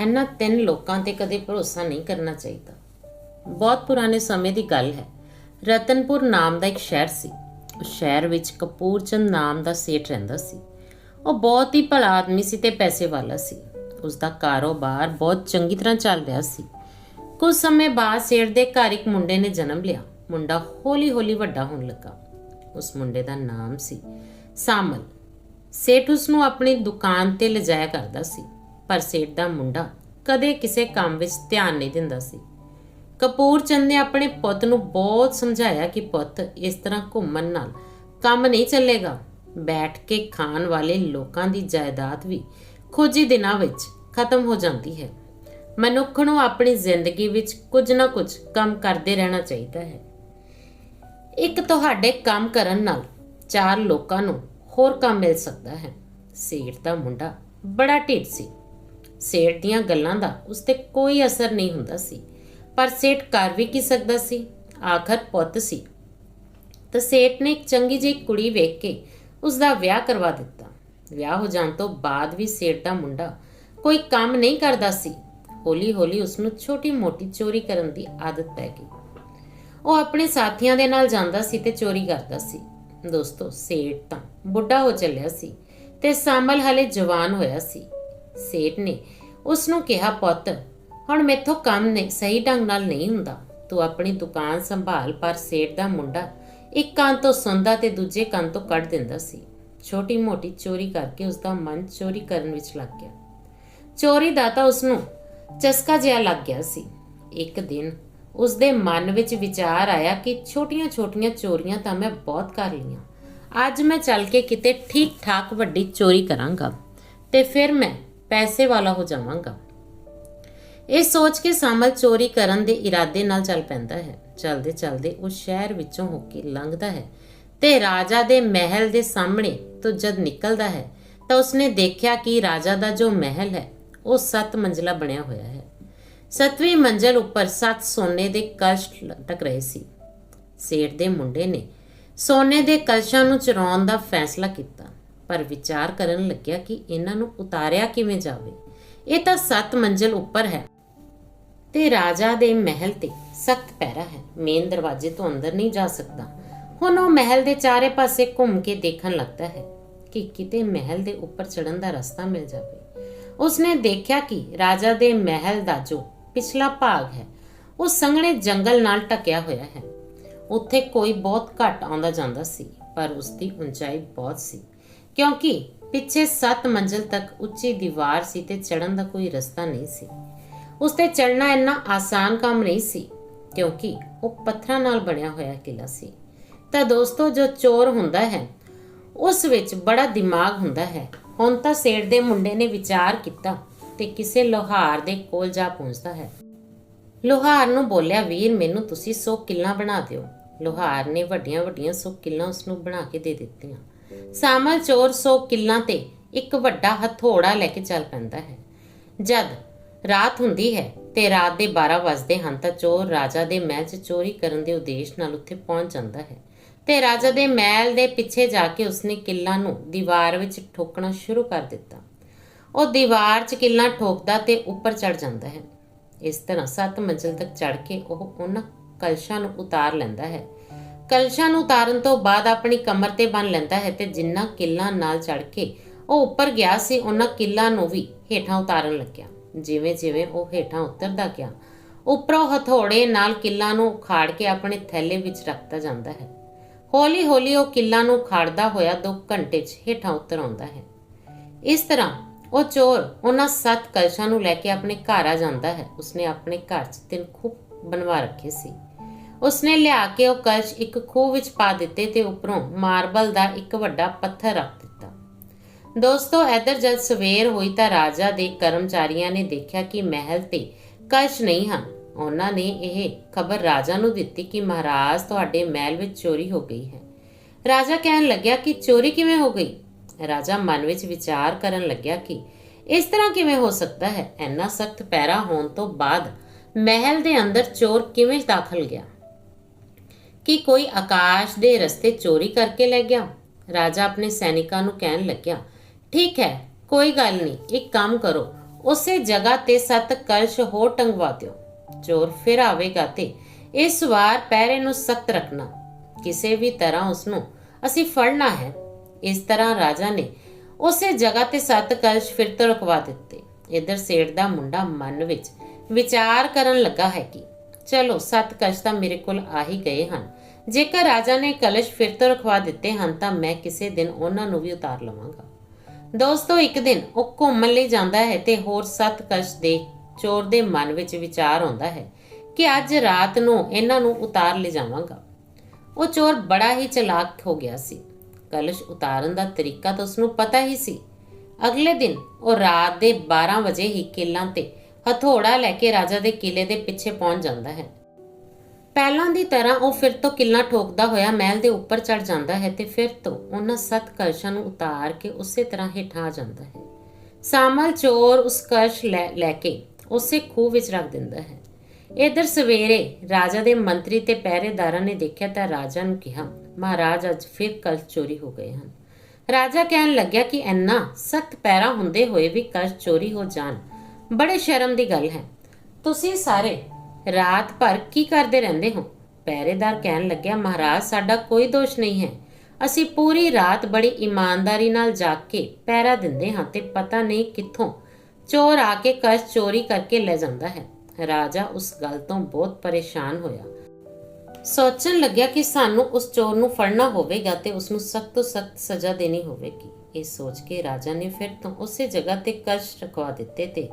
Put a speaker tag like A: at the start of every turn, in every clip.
A: ਇਹਨਾਂ ਤਿੰਨ ਲੋਕਾਂ ਤੇ ਕਦੇ ਭਰੋਸਾ ਨਹੀਂ ਕਰਨਾ ਚਾਹੀਦਾ। ਬਹੁਤ ਪੁਰਾਣੇ ਸਮੇਂ ਦੀ ਗੱਲ ਹੈ। ਰਤਨਪੁਰ ਨਾਮ ਦਾ ਇੱਕ ਸ਼ਹਿਰ ਸੀ। ਉਸ ਸ਼ਹਿਰ ਵਿੱਚ ਕਪੂਰਚੰਦ ਨਾਮ ਦਾ ਸੇਠ ਰਹਿੰਦਾ ਸੀ। ਉਹ ਬਹੁਤ ਹੀ ਭਲਾ ਆਦਮੀ ਸੀ ਤੇ ਪੈਸੇ ਵਾਲਾ ਸੀ। ਉਸ ਦਾ ਕਾਰੋਬਾਰ ਬਹੁਤ ਚੰਗੀ ਤਰ੍ਹਾਂ ਚੱਲ ਰਿਹਾ ਸੀ। ਕੁਝ ਸਮੇਂ ਬਾਅਦ ਸੇਠ ਦੇ ਘਰ ਇੱਕ ਮੁੰਡੇ ਨੇ ਜਨਮ ਲਿਆ। ਮੁੰਡਾ ਹੌਲੀ-ਹੌਲੀ ਵੱਡਾ ਹੋਣ ਲੱਗਾ। ਉਸ ਮੁੰਡੇ ਦਾ ਨਾਮ ਸੀ ਸਾਮਲ। ਸੇਠ ਉਸ ਨੂੰ ਆਪਣੀ ਦੁਕਾਨ ਤੇ ਲਿਜਾਇਆ ਕਰਦਾ ਸੀ। ਪਰ ਸੇਠ ਦਾ ਮੁੰਡਾ ਕਦੇ ਕਿਸੇ ਕੰਮ ਵਿੱਚ ਧਿਆਨ ਨਹੀਂ ਦਿੰਦਾ ਸੀ। ਕਪੂਰ ਚੰਦ ਨੇ ਆਪਣੇ ਪੁੱਤ ਨੂੰ ਬਹੁਤ ਸਮਝਾਇਆ ਕਿ ਪੁੱਤ, ਇਸ ਤਰ੍ਹਾਂ ਘੁੰਮਣ ਨਾਲ ਕੰਮ ਨਹੀਂ ਚੱਲੇਗਾ। ਬੈਠ ਕੇ ਖਾਣ ਵਾਲੇ ਲੋਕਾਂ ਦੀ ਜਾਇਦਾਦ ਵੀ ਕੁਝ ਹੀ ਦਿਨਾਂ ਵਿੱਚ ਖਤਮ ਹੋ ਜਾਂਦੀ ਹੈ। ਮਨੁੱਖ ਨੂੰ ਆਪਣੀ ਜ਼ਿੰਦਗੀ ਵਿੱਚ ਕੁਝ ਨਾ ਕੁਝ ਕੰਮ ਕਰਦੇ ਰਹਿਣਾ ਚਾਹੀਦਾ ਹੈ। ਇੱਕ ਤੁਹਾਡੇ ਕੰਮ ਕਰਨ ਨਾਲ ਚਾਰ ਲੋਕਾਂ ਨੂੰ ਹੋਰ ਕੰਮ ਮਿਲ ਸਕਦਾ ਹੈ। ਸੇਠ ਦਾ ਮੁੰਡਾ ਬੜਾ ਢਿੱਡ ਸੀ। ਸੇਠ ਦੀਆਂ ਗੱਲਾਂ ਦਾ ਉਸ ਤੇ ਕੋਈ ਅਸਰ ਨਹੀਂ ਹੁੰਦਾ ਸੀ। ਪਰ ਸੇਠ ਕਰ ਵੀ ਕੀ ਸਕਦਾ ਸੀ? ਆਖਰ ਪੁੱਤ ਸੀ। ਤਾਂ ਸੇਠ ਨੇ ਇੱਕ ਚੰਗੀ ਜਿਹੀ ਕੁੜੀ ਵੇਖ ਕੇ ਉਸ ਦਾ ਵਿਆਹ ਕਰਵਾ ਦਿੱਤਾ। ਵਿਆਹ ਹੋ ਜਾਣ ਤੋਂ ਬਾਅਦ ਵੀ ਸੇਠ ਦਾ ਮੁੰਡਾ ਕੋਈ ਕੰਮ ਨਹੀਂ ਕਰਦਾ ਸੀ। ਹੌਲੀ-ਹੌਲੀ ਉਸ ਨੂੰ ਛੋਟੀ-ਮੋਟੀ ਚੋਰੀ ਕਰਨ ਦੀ ਆਦਤ ਪੈ ਗਈ। ਉਹ ਆਪਣੇ ਸਾਥੀਆਂ ਦੇ ਨਾਲ ਜਾਂਦਾ ਸੀ ਤੇ ਚੋਰੀ ਕਰਦਾ ਸੀ। ਦੋਸਤੋ, ਸੇਠ ਤਾਂ ਬੁੱਢਾ ਹੋ ਚੱਲਿਆ ਸੀ ਤੇ ਸਾਮਲ ਹਲੇ ਜਵਾਨ ਹੋਇਆ ਸੀ। ਸੇਠ ਨੇ ਉਸ ਨੂੰ ਕਿਹਾ, ਪੁੱਤ, ਹੁਣ ਮੈਥੋਂ ਕੰਮ ਨਹੀਂ, ਸਹੀ ਢੰਗ ਨਾਲ ਨਹੀਂ ਹੁੰਦਾ। ਤੂੰ ਆਪਣੀ ਦੁਕਾਨ ਸੰਭਾਲ, ਪਰ ਸੇਠ ਦਾ ਮੁੰਡਾ ਇੱਕ ਕੰਨ ਤੋਂ ਸੁਣਦਾ ਤੇ ਦੂਜੇ ਕੰਨ ਤੋਂ ਕੱਢ ਦਿੰਦਾ ਸੀ। ਛੋਟੀ ਮੋਟੀ ਚੋਰੀ ਕਰਕੇ ਉਸ ਦਾ ਮਨ ਚੋਰੀ ਕਰਨ ਵਿੱਚ ਲੱਗ ਗਿਆ। ਚੋਰੀ ਦਾ ਤਾਂ ਉਸ ਨੂੰ ਚਸਕਾ ਜਿਹਾ ਲੱਗ ਗਿਆ ਸੀ। ਇੱਕ ਦਿਨ ਉਸ ਦੇ ਮਨ ਵਿੱਚ ਵਿਚਾਰ ਆਇਆ ਕਿ ਛੋਟੀਆਂ-ਛੋਟੀਆਂ ਚੋਰੀਆਂ ਤਾਂ ਮੈਂ ਬਹੁਤ ਕਰ ਲਈਆਂ। ਅੱਜ ਮੈਂ ਚੱਲ ਕੇ ਕਿਤੇ ਠੀਕ-ਠਾਕ ਵੱਡੀ ਚੋਰੀ ਕਰਾਂਗਾ ਤੇ ਫਿਰ ਮੈਂ ਪੈਸੇ ਵਾਲਾ ਹੋ ਜਾਵਾਂਗਾ। ਇਹ ਸੋਚ ਕੇ ਸਾਮਲ ਚੋਰੀ ਕਰਨ ਦੇ ਇਰਾਦੇ ਨਾਲ ਚੱਲ ਪੈਂਦਾ ਹੈ। ਚਲਦੇ ਚਲਦੇ ਉਹ ਸ਼ਹਿਰ ਵਿੱਚੋਂ ਹੋ ਕੇ ਲੰਘਦਾ ਹੈ ਤੇ ਰਾਜਾ ਦੇ ਮਹਿਲ ਦੇ ਸਾਹਮਣੇ ਤੋਂ ਜਦ ਨਿਕਲਦਾ ਹੈ ਤਾਂ ਉਸਨੇ ਦੇਖਿਆ ਕਿ ਰਾਜਾ ਦਾ ਜੋ ਮਹਿਲ ਹੈ, ਉਹ ਸੱਤ ਮੰਜ਼ਲਾ ਬਣਿਆ ਹੋਇਆ ਹੈ। ਸੱਤਵੀਂ ਮੰਜ਼ਲ ਉੱਪਰ ਸੱਤ ਸੋਨੇ ਦੇ ਕਲਸ਼ ਲਟਕ ਰਹੇ ਸੀ। ਸੇਠ ਦੇ ਮੁੰਡੇ ਨੇ ਸੋਨੇ ਦੇ ਕਲਸ਼ਾਂ ਨੂੰ ਚਰਾਉਣ ਦਾ ਫੈਸਲਾ ਕੀਤਾ। ਪਰ ਵਿਚਾਰ ਕਰਨ ਲੱਗਿਆ ਕਿ ਇਹਨਾਂ ਨੂੰ ਉਤਾਰਿਆ ਕਿਵੇਂ ਜਾਵੇ। ਇਹ ਤਾਂ ਸੱਤ ਮੰਜ਼ਲ ਉੱਪਰ ਹੈ ਤੇ ਰਾਜਾ ਦੇ ਮਹਿਲ ਤੇ ਸਖਤ ਪਹਿਰਾ ਹੈ। ਮੇਨ ਦਰਵਾਜ਼ੇ ਤੋਂ ਅੰਦਰ ਨਹੀਂ ਜਾ ਸਕਦਾ। ਹੁਣ ਉਹ ਮਹਿਲ ਦੇ ਚਾਰੇ ਪਾਸੇ ਘੁੰਮ ਕੇ ਦੇਖਣ ਲੱਗਦਾ ਹੈ ਕਿ ਕਿਤੇ ਮਹਿਲ ਦੇ ਉੱਪਰ ਚੜਨ ਦਾ ਰਸਤਾ ਮਿਲ ਜਾਵੇ। ਉਸਨੇ ਦੇਖਿਆ ਕਿ ਰਾਜਾ ਦੇ ਮਹਿਲ ਦਾ ਜੋ ਪਿਛਲਾ ਭਾਗ ਹੈ, ਉਹ ਸੰਘਣੇ ਜੰਗਲ ਨਾਲ ਢਕਿਆ ਹੋਇਆ ਹੈ। ਉੱਥੇ ਕੋਈ ਬਹੁਤ ਘੱਟ ਆਉਂਦਾ ਜਾਂਦਾ ਸੀ, ਪਰ ਉਸ ਦੀ ਉਚਾਈ ਬਹੁਤ ਸੀ। ਕਿਉਂਕਿ ਪਿੱਛੇ 7 ਮੰਜ਼ਲ ਤੱਕ ਉੱਚੀ ਦੀਵਾਰ ਸੀ ਤੇ ਚੜਨ ਦਾ ਕੋਈ ਰਸਤਾ ਨਹੀਂ ਸੀ। ਉਸ ਤੇ ਚੜਨਾ ਇੰਨਾ ਆਸਾਨ ਕੰਮ ਨਹੀਂ ਸੀ, ਕਿਉਂਕਿ ਉਹ ਪੱਥਰਾਂ ਨਾਲ ਬਣਿਆ ਹੋਇਆ ਕਿਲਾ ਸੀ। ਤਾਂ ਦੋਸਤੋ, ਜੋ ਚੋਰ ਹੁੰਦਾ ਹੈ, ਉਸ ਵਿੱਚ ਬੜਾ ਦਿਮਾਗ ਹੁੰਦਾ ਹੈ। ਹੁਣ ਤਾਂ ਸੇਠ ਦੇ ਮੁੰਡੇ ਨੇ ਵਿਚਾਰ ਕੀਤਾ ਤੇ ਕਿਸੇ ਲੋਹਾਰ ਦੇ ਕੋਲ ਜਾ ਪਹੁੰਚਦਾ ਹੈ। ਲੋਹਾਰ ਨੂੰ ਬੋਲਿਆ, ਵੀਰ, ਮੈਨੂੰ ਤੁਸੀਂ 100 ਕਿੱਲਾਂ ਬਣਾ ਦਿਓ। ਲੋਹਾਰ ਨੇ ਵੱਡੀਆਂ ਵੱਡੀਆਂ 100 ਕਿੱਲਾਂ ਉਸ ਨੂੰ ਬਣਾ ਕੇ ਦੇ ਦਿੱਤੀਆਂ। ਸਾਮਲ ਚੋਰ 100 ਕਿੱਲਾਂ ਤੇ ਇੱਕ ਵੱਡਾ ਹਥੌੜਾ ਲੈ ਕੇ ਚੱਲ ਪੈਂਦਾ ਹੈ। ਜਦ ਰਾਤ ਹੁੰਦੀ ਹੈ ਤੇ ਰਾਤ ਦੇ 12 ਵਜਦੇ ਹਨ ਤਾਂ ਚੋਰ ਰਾਜਾ ਦੇ ਮਹਿਲ 'ਚ ਚੋਰੀ ਕਰਨ ਦੇ ਉਦੇਸ਼ ਨਾਲ ਉੱਥੇ ਪਹੁੰਚ ਜਾਂਦਾ ਹੈ ਤੇ ਰਾਜਾ ਦੇ ਮਹਿਲ ਦੇ ਪਿੱਛੇ ਜਾ ਕੇ ਉਸਨੇ ਕਿੱਲਾਂ ਨੂੰ ਦੀਵਾਰ ਵਿੱਚ ਠੋਕਣਾ ਸ਼ੁਰੂ ਕਰ ਦਿੱਤਾ। ਉਹ ਦੀਵਾਰ 'ਚ ਕਿੱਲਾਂ ਠੋਕਦਾ ਤੇ ਉੱਪਰ ਚੜ ਜਾਂਦਾ ਹੈ। ਇਸ ਤਰ੍ਹਾਂ ਸੱਤ ਮੰਜ਼ਿਲ ਤੱਕ ਚੜ ਕੇ ਉਹ ਉਹਨਾਂ ਕਲਸ਼ਾਂ ਨੂੰ ਉਤਾਰ ਲੈਂਦਾ ਹੈ ਕਲਸ਼ਾਂ ਨੂੰ ਉਤਾਰਨ ਤੋਂ ਬਾਅਦ ਆਪਣੀ ਕਮਰ ਤੇ ਬੰਨ ਲੈਂਦਾ ਹੈ ਤੇ ਜਿੰਨਾ ਕਿੱਲਾਂ ਨਾਲ ਚੜ ਕੇ ਉਹ ਉੱਪਰ ਗਿਆ ਸੀ, ਉਹਨਾਂ ਕਿੱਲਾਂ ਨੂੰ ਵੀ ਹੇਠਾਂ ਉਤਾਰਨ ਲੱਗਿਆ। ਜਿਵੇਂ ਜਿਵੇਂ ਉਹ ਹੇਠਾਂ ਉਤਰਦਾ ਗਿਆ, ਉੱਪਰੋਂ ਹਥੌੜੇ ਨਾਲ ਕਿੱਲਾਂ ਨੂੰ ਉਖਾੜ ਕੇ ਆਪਣੇ ਥੈਲੇ ਵਿੱਚ ਰੱਖਦਾ ਜਾਂਦਾ ਹੈ। ਹੌਲੀ ਹੌਲੀ ਉਹ ਕਿੱਲਾਂ ਨੂੰ ਖਾੜਦਾ ਹੋਇਆ 2 ਘੰਟੇ 'ਚ ਹੇਠਾਂ ਉਤਰ ਆਉਂਦਾ ਹੈ। ਇਸ ਤਰ੍ਹਾਂ ਉਹ ਚੋਰ ਉਹਨਾਂ ਸੱਤ ਕਲਸ਼ਾਂ ਨੂੰ ਲੈ ਕੇ ਆਪਣੇ ਘਰ ਆ ਜਾਂਦਾ ਹੈ। ਉਸਨੇ ਆਪਣੇ ਘਰ 'ਚ ਤਿੰਨ ਖੂਬ ਬਣਵਾ ਰੱਖੇ ਸੀ। ਉਸਨੇ ਲਿਆ ਕੇ ਉਹ ਕਲਸ਼ ਇੱਕ ਖੂਹ ਵਿੱਚ ਪਾ ਦਿੱਤੇ ਤੇ ਉੱਪਰੋਂ ਮਾਰਬਲ ਦਾ ਇੱਕ ਵੱਡਾ ਪੱਥਰ ਰੱਖ ਦਿੱਤਾ। ਦੋਸਤੋ ਇਧਰ ਜਦ ਸਵੇਰ ਹੋਈ ਤਾਂ ਰਾਜਾ ਦੇ ਕਰਮਚਾਰੀਆਂ ਨੇ ਦੇਖਿਆ ਕਿ ਮਹਿਲ ਤੇ ਕਲਸ਼ ਨਹੀਂ ਹਨ। ਉਹਨਾਂ ਨੇ ਇਹ ਖਬਰ ਰਾਜਾ ਨੂੰ ਦਿੱਤੀ ਕਿ ਮਹਾਰਾਜ ਤੁਹਾਡੇ ਮਹਿਲ ਵਿੱਚ ਚੋਰੀ ਹੋ ਗਈ ਹੈ। ਰਾਜਾ ਕਹਿਣ ਲੱਗਿਆ ਕਿ ਚੋਰੀ ਕਿਵੇਂ ਹੋ ਗਈ? ਰਾਜਾ ਮਨ ਵਿੱਚ ਵਿਚਾਰ ਕਰਨ ਲੱਗਿਆ ਕਿ ਇਸ ਤਰ੍ਹਾਂ ਕਿਵੇਂ ਹੋ ਸਕਦਾ ਹੈ? ਇੰਨਾ ਸਖਤ ਪੈਰਾ ਹੋਣ ਤੋਂ ਬਾਅਦ ਮਹਿਲ ਦੇ ਅੰਦਰ ਚੋਰ ਕਿਵੇਂ ਦਾਖਲ ਗਿਆ? ਕਿ ਕੋਈ ਆਕਾਸ਼ ਦੇ ਰਸਤੇ ਚੋਰੀ ਕਰਕੇ ਲੈ ਗਿਆ। ਰਾਜਾ ਆਪਣੇ ਸੈਨਿਕਾਂ ਨੂੰ ਕਹਿਣ ਲੱਗਿਆ, ਠੀਕ ਹੈ, ਕੋਈ ਗੱਲ ਨਹੀਂ, ਇੱਕ ਕੰਮ ਕਰੋ। ਉਸੇ ਜਗ੍ਹਾ ਤੇ ਸੱਤ ਕਲਸ਼ ਹੋਰ ਟੰਗਵਾ ਦਿਓ। ਚੋਰ ਫਿਰ ਆਵੇਗਾ ਤੇ ਇਸ ਵਾਰ ਪਹਿਰੇ ਨੂੰ ਸਖਤ ਰੱਖਣਾ। ਕਿਸੇ ਵੀ ਤਰ੍ਹਾਂ ਉਸ ਨੂੰ ਅਸੀਂ ਫੜਨਾ ਹੈ। ਇਸ ਤਰ੍ਹਾਂ ਰਾਜਾ ਨੇ ਉਸੇ ਜਗ੍ਹਾ ਤੇ ਸੱਤ ਕਲਸ਼ ਫਿਰ ਤੋਂ ਰਖਵਾ ਦਿੱਤੇ। ਇਧਰ ਸੇਠ ਦਾ ਮੁੰਡਾ ਮਨ ਵਿੱਚ ਵਿਚਾਰ ਕਰਨ ਲੱਗਾ ਹੈ ਕਿ ਚਲੋ, ਸੱਤ ਕਲਸ਼ ਤਾਂ ਮੇਰੇ ਕੋਲ ਆ ਹੀ ਗਏ ਹਨ। ਜੇਕਰ ਰਾਜਾ ਨੇ ਕਲਸ਼ ਫਿਰ ਤੋਂ ਰਖਵਾ ਦਿੱਤੇ ਹਨ, ਤਾਂ ਮੈਂ ਕਿਸੇ ਦਿਨ ਉਹਨਾਂ ਨੂੰ ਵੀ ਉਤਾਰ ਲਵਾਂਗਾ। ਦੋਸਤੋ, ਇੱਕ ਦਿਨ ਉਹ ਘੁੰਮਣ ਲਈ ਜਾਂਦਾ ਹੈ ਤੇ ਹੋਰ ਸੱਤ ਕਲਸ਼ ਦੇ ਚੋਰ ਦੇ ਮਨ ਵਿੱਚ ਵਿਚਾਰ ਆਉਂਦਾ ਹੈ ਕਿ ਅੱਜ ਰਾਤ ਨੂੰ ਇਹਨਾਂ ਨੂੰ ਉਤਾਰ ਲੈ ਜਾਵਾਂਗਾ। ਉਹ ਚੋਰ ਬੜਾ ਹੀ ਚਲਾਕ ਹੋ ਗਿਆ ਸੀ। ਕਲਸ਼ ਉਤਾਰਨ ਦਾ ਤਰੀਕਾ ਤਾਂ ਉਸਨੂੰ ਪਤਾ ਹੀ ਸੀ। ਅਗਲੇ ਦਿਨ ਉਹ ਰਾਤ ਦੇ 12 ਵਜੇ ਹੀ ਕਿੱਲਾਂ ਤੇ ਹਥੋੜਾ ਲੈ ਕੇ ਰਾਜਾ ਦੇ ਕਿਲੇ ਦੇ ਪਿੱਛੇ ਪਹੁੰਚ ਜਾਂਦਾ ਹੈ। ਪਹਿਲਾਂ ਦੀ ਤਰ੍ਹਾਂ ਉਹ ਫਿਰ ਤੋਂ ਕਿੱਲਾ ਠੋਕਦਾ ਹੋਇਆ ਮਹਿਲ ਦੇ ਉੱਪਰ ਚੜ ਜਾਂਦਾ ਹੈ ਤੇ ਫਿਰ ਤੋਂ ਉਹਨਾਂ ਸੱਤ ਕਲਸ਼ਾਂ ਨੂੰ ਉਤਾਰ ਕੇ ਉਸੇ ਤਰ੍ਹਾਂ ਹੇਠਾਂ ਆ ਜਾਂਦਾ ਹੈ। ਸਾਮਲ ਚੋਰ ਉਸ ਕਲਸ਼ ਲੈ ਲੈ ਕੇ ਉਸੇ ਖੂਹ ਵਿੱਚ ਰੱਖ ਦਿੰਦਾ ਹੈ। ਇਧਰ ਸਵੇਰੇ ਰਾਜਾ ਦੇ ਮੰਤਰੀ ਤੇ ਪਹਿਰੇਦਾਰਾਂ ਨੇ ਦੇਖਿਆ ਤਾਂ ਰਾਜਾ ਨੂੰ ਕਿਹਾ, ਮਹਾਰਾਜ, ਅੱਜ ਫਿਰ ਕਲਸ਼ ਚੋਰੀ ਹੋ ਗਏ ਹਨ। ਰਾਜਾ ਕਹਿਣ ਲੱਗਿਆ ਕਿ ਇੰਨਾ ਸਖਤ ਪੈਰਾ ਹੁੰਦੇ ਹੋਏ ਵੀ ਕਲਸ਼ ਚੋਰੀ ਹੋ ਜਾਣ। ਬੜੇ ਸ਼ਰਮ ਦੀ ਗੱਲ ਹੈ। ਤੁਸੀਂ ਸਾਰੇ ਰਾਤ ਭਰ ਕੀ ਕਰਦੇ ਰਹਿੰਦੇ ਹੋ? ਪਹਿਰੇਦਾਰ ਕਹਿਣ ਲੱਗਿਆ, ਮਹਾਰਾਜ, ਸਾਡਾ ਕੋਈ ਦੋਸ਼ ਨਹੀਂ ਹੈ। ਅਸੀਂ ਪੂਰੀ ਰਾਤ ਬੜੀ ਇਮਾਨਦਾਰੀ ਨਾਲ ਜਾਗ ਕੇ ਪਹਿਰਾ ਦਿੰਦੇ ਹਾਂ ਤੇ ਪਤਾ ਨਹੀਂ ਕਿੱਥੋਂ ਚੋਰ ਆ ਕੇ ਕਲਸ਼ ਚੋਰੀ ਕਰਕੇ ਲੈ ਜਾਂਦਾ ਹੈ। ਰਾਜਾ ਉਸ ਗੱਲ ਤੋਂ ਬਹੁਤ ਪਰੇਸ਼ਾਨ ਹੋਇਆ। ਸੋਚਣ ਲੱਗਿਆ ਕਿ ਸਾਨੂੰ ਉਸ ਚੋਰ ਨੂੰ ਫੜਨਾ ਹੋਵੇਗਾ ਤੇ ਉਸ ਨੂੰ ਸਖਤ ਤੋਂ ਸਖਤ ਸਜ਼ਾ ਦੇਣੀ ਹੋਵੇਗੀ। ਇਹ ਸੋਚ ਕੇ ਰਾਜਾ ਨੇ ਫਿਰ ਤੋਂ ਉਸੇ ਜਗ੍ਹਾ ਤੇ ਕਲਸ਼ ਰਖਵਾ ਦਿੱਤੇ ਤੇ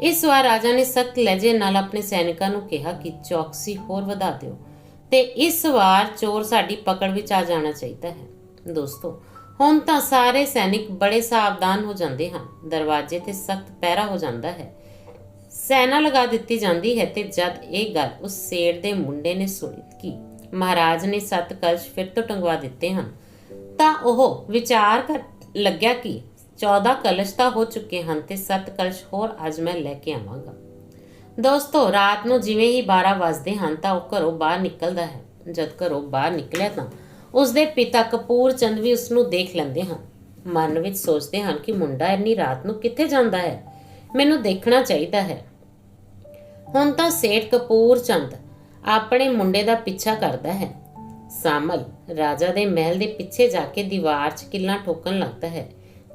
A: ਇਸ ਵਾਰ ਰਾਜਾ ਨੇ ਸਖਤ ਲਹਿਜੇ ਨਾਲ ਆਪਣੇ ਸੈਨਿਕਾਂ ਨੂੰ ਕਿਹਾ ਕਿ ਚੌਕਸੀ ਹੋਰ ਵਧਾ ਦਿਓ ਤੇ ਇਸ ਵਾਰ ਚੋਰ ਸਾਡੀ ਪਕੜ ਵਿੱਚ ਆ ਜਾਣਾ ਚਾਹੀਦਾ ਹੈ। ਦੋਸਤੋ, ਹੁਣ ਤਾਂ ਸਾਰੇ ਸੈਨਿਕ ਬੜੇ ਸਾਵਧਾਨ ਹੋ ਜਾਂਦੇ ਹਨ। ਦਰਵਾਜ਼ੇ ਤੇ ਸਖਤ ਪਹਿਰਾ ਹੋ ਜਾਂਦਾ ਹੈ। ਸੈਨਾ ਲਗਾ ਦਿੱਤੀ ਜਾਂਦੀ ਹੈ ਤੇ ਜਦ ਇਹ ਗੱਲ ਉਸ ਸੇੜ ਦੇ ਮੁੰਡੇ ਨੇ ਸੁਣੀ ਕਿ ਮਹਾਰਾਜ ਨੇ ਸੱਤ ਕਲਸ਼ ਫਿਰ ਤੋਂ ਟੰਗਵਾ ਦਿੱਤੇ ਹਨ, ਤਾਂ ਉਹ ਵਿਚਾਰ ਕਰ ਲੱਗਿਆ ਕਿ 14 ਕਲਸ਼ ਤਾਂ ਹੋ ਚੁੱਕੇ ਹਨ ਤੇ ਸੱਤ ਕਲਸ਼ ਹੋਰ ਅੱਜ ਮੈਂ ਲੈ ਕੇ ਆਵਾਂਗਾ। ਦੋਸਤੋ, ਰਾਤ ਨੂੰ ਜਿਵੇਂ ਹੀ 12 ਵਜਦੇ ਹਨ ਤਾਂ ਉਹ ਘਰੋਂ ਬਾਹਰ ਨਿਕਲਦਾ ਹੈ। ਜਦ ਘਰੋਂ ਬਾਹਰ ਨਿਕਲਿਆ ਤਾਂ ਉਸ ਦੇ ਪਿਤਾ ਕਪੂਰ ਚੰਦ ਵੀ ਉਸ ਨੂੰ ਦੇਖ ਲੈਂਦੇ ਹਨ। ਮਨ ਵਿੱਚ ਸੋਚਦੇ ਹਨ ਕਿ ਮੁੰਡਾ ਇੰਨੀ ਰਾਤ ਨੂੰ ਕਿੱਥੇ ਜਾਂਦਾ ਹੈ? ਮੈਨੂੰ ਦੇਖਣਾ ਚਾਹੀਦਾ ਹੈ। ਹੁਣ ਤਾਂ ਸੇਠ ਕਪੂਰ ਚੰਦ ਆਪਣੇ ਮੁੰਡੇ ਦਾ ਪਿੱਛਾ ਕਰਦਾ ਹੈ। ਸਾਮਲ। ਰਾਜਾ ਦੇ ਮਹਿਲ ਦੇ ਪਿੱਛੇ ਜਾ ਕੇ ਦੀਵਾਰ 'ਚ ਕਿੱਲਾਂ ਠੋਕਣ ਲੱਗਦਾ ਹੈ।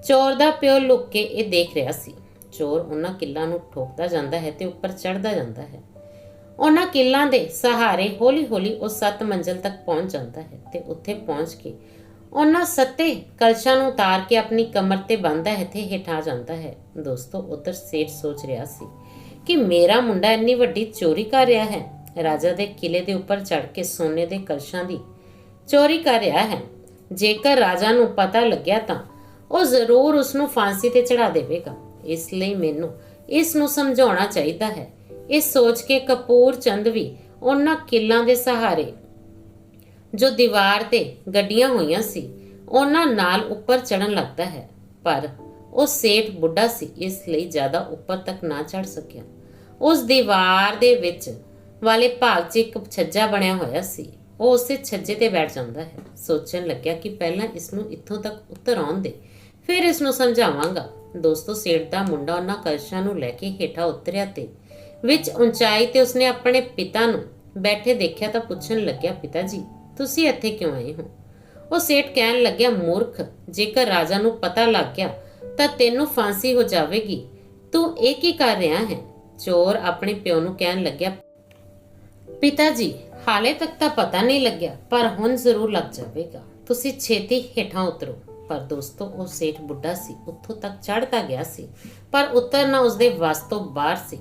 A: ਚੋਰ ਦਾ ਪਿਓ ਲੁੱਕ ਕੇ ਇਹ ਦੇਖ ਰਿਹਾ ਸੀ। ਚੋਰ ਉਹਨਾਂ ਕਿੱਲਾਂ ਨੂੰ ਠੋਕਦਾ ਜਾਂਦਾ ਹੈ ਤੇ ਉੱਪਰ ਚੜਦਾ ਜਾਂਦਾ ਹੈ। ਉਹਨਾਂ ਕਿੱਲਾਂ ਦੇ ਸਹਾਰੇ ਹੌਲੀ-ਹੌਲੀ ਉਹ ਸੱਤ ਮੰਜ਼ਲ ਤੱਕ ਪਹੁੰਚ ਜਾਂਦਾ ਹੈ ਤੇ ਉੱਥੇ ਪਹੁੰਚ ਕੇ ਉਹਨਾਂ ਸੱਤੇ ਕਲਸ਼ਾਂ ਨੂੰ ਉਤਾਰ ਕੇ ਆਪਣੀ ਕਮਰ ਤੇ ਬੰਨ੍ਹਦਾ ਹੈ ਤੇ ਹੇਠਾਂ ਜਾਂਦਾ ਹੈ। ਦੋਸਤੋ, ਉਧਰ ਸੇਠ ਸੋਚ ਰਿਹਾ ਸੀ ਕਿ ਮੇਰਾ ਮੁੰਡਾ ਇੰਨੀ ਵੱਡੀ ਚੋਰੀ ਕਰ ਰਿਹਾ ਹੈ। ਰਾਜਾ ਦੇ ਕਿਲੇ ਦੇ ਉੱਪਰ ਚੜ ਕੇ ਸੋਨੇ ਦੇ ਕਲਸ਼ਾਂ ਦੀ ਚੋਰੀ ਕਰ ਰਿਹਾ ਹੈ। ਜੇਕਰ ਰਾਜਾ ਨੂੰ ਪਤਾ ਲੱਗਿਆ ਤਾਂ ਉਹ ਜ਼ਰੂਰ ਉਸ ਨੂੰ ਫਾਂਸੀ ਤੇ ਚੜਾ ਦੇਵੇਗਾ। ਇਸ ਲਈ ਮੈਨੂੰ ਇਸ ਨੂੰ ਸਮਝਾਉਣਾ ਚਾਹੀਦਾ ਹੈ। ਇਹ ਸੋਚ ਕੇ ਕਪੂਰ ਚੰਦ ਵੀ ਉਹਨਾਂ ਕਿੱਲਾਂ ਦੇ ਸਹਾਰੇ ਜੋ ਦੀਵਾਰ ਤੇ ਗੱਡੀਆਂ ਹੋਈਆਂ ਸੀ, ਉਹਨਾਂ ਨਾਲ ਉੱਪਰ ਚੜਨ ਲੱਗਦਾ ਹੈ। ਪਰ ਉਹ ਸੇਠ ਬੁੱਢਾ ਸੀ, ਇਸ ਲਈ ਜ਼ਿਆਦਾ ਉੱਪਰ ਤੱਕ ਨਾ ਚੜ ਸਕਿਆ। ਉਸ ਦੀਵਾਰ ਦੇ ਵਿੱਚ ਵਾਲੇ ਭਾਗ 'ਚ ਇੱਕ ਛੱਜਾ ਬਣਿਆ ਹੋਇਆ ਸੀ। ਉਹ ਉਸੇ ਛੱਜੇ ਤੇ ਬੈਠ ਜਾਂਦਾ ਹੈ। ਸੋਚਣ ਲੱਗਿਆ ਕਿ ਪਹਿਲਾਂ ਇਸ ਨੂੰ ਇੱਥੋਂ ਤੱਕ ਉੱਤਰ ਆਉਣ ਦੇ। ਫਿਰ ਇਸ ਨੂੰ ਸਮਝਾਵਾਂਗਾ। ਦੋਸਤੋ, ਸੇਠ ਦਾ ਮੁੰਡਾ ਉਹਨਾਂ ਕਲਸ਼ਾਂ ਨੂੰ ਲੈ ਕੇ ਹੇਠਾਂ ਉਤਰਿਆ ਤੇ ਵਿੱਚ ਉਚਾਈ ਤੇ ਉਸਨੇ ਆਪਣੇ ਪਿਤਾ ਨੂੰ ਬੈਠੇ ਦੇਖਿਆ ਤਾਂ ਪੁੱਛਣ ਲੱਗਿਆ ਪਿਤਾ ਜੀ ਤੁਸੀਂ ਇੱਥੇ ਕਿਉਂ ਆਏ ਹੋ? ਉਹ ਸੇਠ ਕਹਿਣ ਲੱਗਿਆ, ਮੂਰਖ, ਜੇਕਰ ਰਾਜਾ ਨੂੰ ਪਤਾ ਲੱਗ ਗਿਆ ਤਾਂ ਤੈਨੂੰ ਫਾਂਸੀ ਹੋ ਜਾਵੇਗੀ। ਤੂੰ ਇਹ ਕੀ ਕਰ ਰਿਹਾ ਹੈ? ਚੋਰ ਆਪਣੇ ਪਿਓ ਨੂੰ ਕਹਿਣ ਲੱਗਿਆ ਪਿਤਾ ਜੀ, ਹਾਲੇ ਤੱਕ ਤਾਂ ਪਤਾ ਨਹੀਂ ਲੱਗਿਆ, ਪਰ ਹੁਣ ਜ਼ਰੂਰ ਲੱਗ ਜਾਵੇਗਾ। ਤੁਸੀਂ ਛੇਤੀ ਹੇਠਾਂ ਉਤਰੋ। ਪਰ ਦੋਸਤੋ, ਉਹ ਸੇਠ ਬੁੱਢਾ ਸੀ, ਉੱਥੋਂ ਤੱਕ ਚੜ੍ਹਦਾ ਗਿਆ ਸੀ, ਪਰ ਉਤਰਨਾ ਉਸਦੇ ਵੱਸ ਤੋਂ ਬਾਹਰ ਸੀ।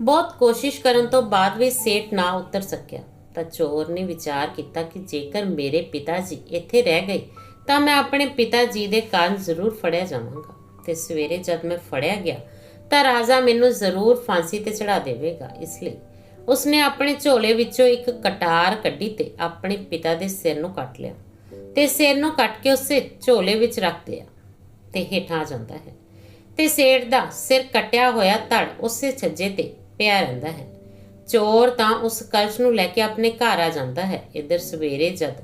A: ਬਹੁਤ ਕੋਸ਼ਿਸ਼ ਕਰਨ ਤੋਂ ਬਾਅਦ ਵੀ ਸੇਠ ਨਾ ਉਤਰ ਸਕਿਆ। ਤਾਂ ਚੋਰ ਨੇ ਵਿਚਾਰ ਕੀਤਾ ਕਿ ਜੇਕਰ ਮੇਰੇ ਪਿਤਾ ਜੀ ਇੱਥੇ ਰਹਿ ਗਏ, ਤਾਂ ਮੈਂ ਆਪਣੇ ਪਿਤਾ ਜੀ ਦੇ ਕਾਰਨ ਜ਼ਰੂਰ ਫੜਿਆ ਜਾਵਾਂਗਾ। ਤੇ ਸਵੇਰੇ ਜਦ ਮੈਂ ਫੜਿਆ ਗਿਆ, ਤਾਂ ਰਾਜਾ ਮੈਨੂੰ ਜ਼ਰੂਰ ਫਾਂਸੀ ਤੇ ਚੜਾ ਦੇਵੇਗਾ, ਇਸ ਲਈ ਉਸਨੇ ਆਪਣੇ ਝੋਲੇ ਵਿੱਚੋਂ ਇੱਕ ਕਟਾਰ ਕੱਢੀ ਤੇ ਆਪਣੇ ਪਿਤਾ ਦੇ ਸਿਰ ਨੂੰ ਕੱਟ ਲਿਆ ਤੇ ਸਿਰ ਨੂੰ ਕੱਟ ਕੇ ਉਸੇ ਝੋਲੇ ਵਿੱਚ ਰੱਖ ਦਿਆ ਤੇ ਹੇਠਾਂ ਆ ਜਾਂਦਾ ਹੈ। ਤੇ ਸੇਠ ਦਾ ਸਿਰ ਕੱਟਿਆ ਹੋਇਆ ਧੜ ਉਸੇ ਛੱਜੇ ਤੇ ਪਿਆ ਰਹਿੰਦਾ ਹੈ। ਚੋਰ ਤਾਂ ਉਸ ਕਲਸ਼ ਨੂੰ ਲੈ ਕੇ ਆਪਣੇ ਘਰ ਆ ਜਾਂਦਾ ਹੈ। ਇੱਧਰ ਸਵੇਰੇ ਜਦ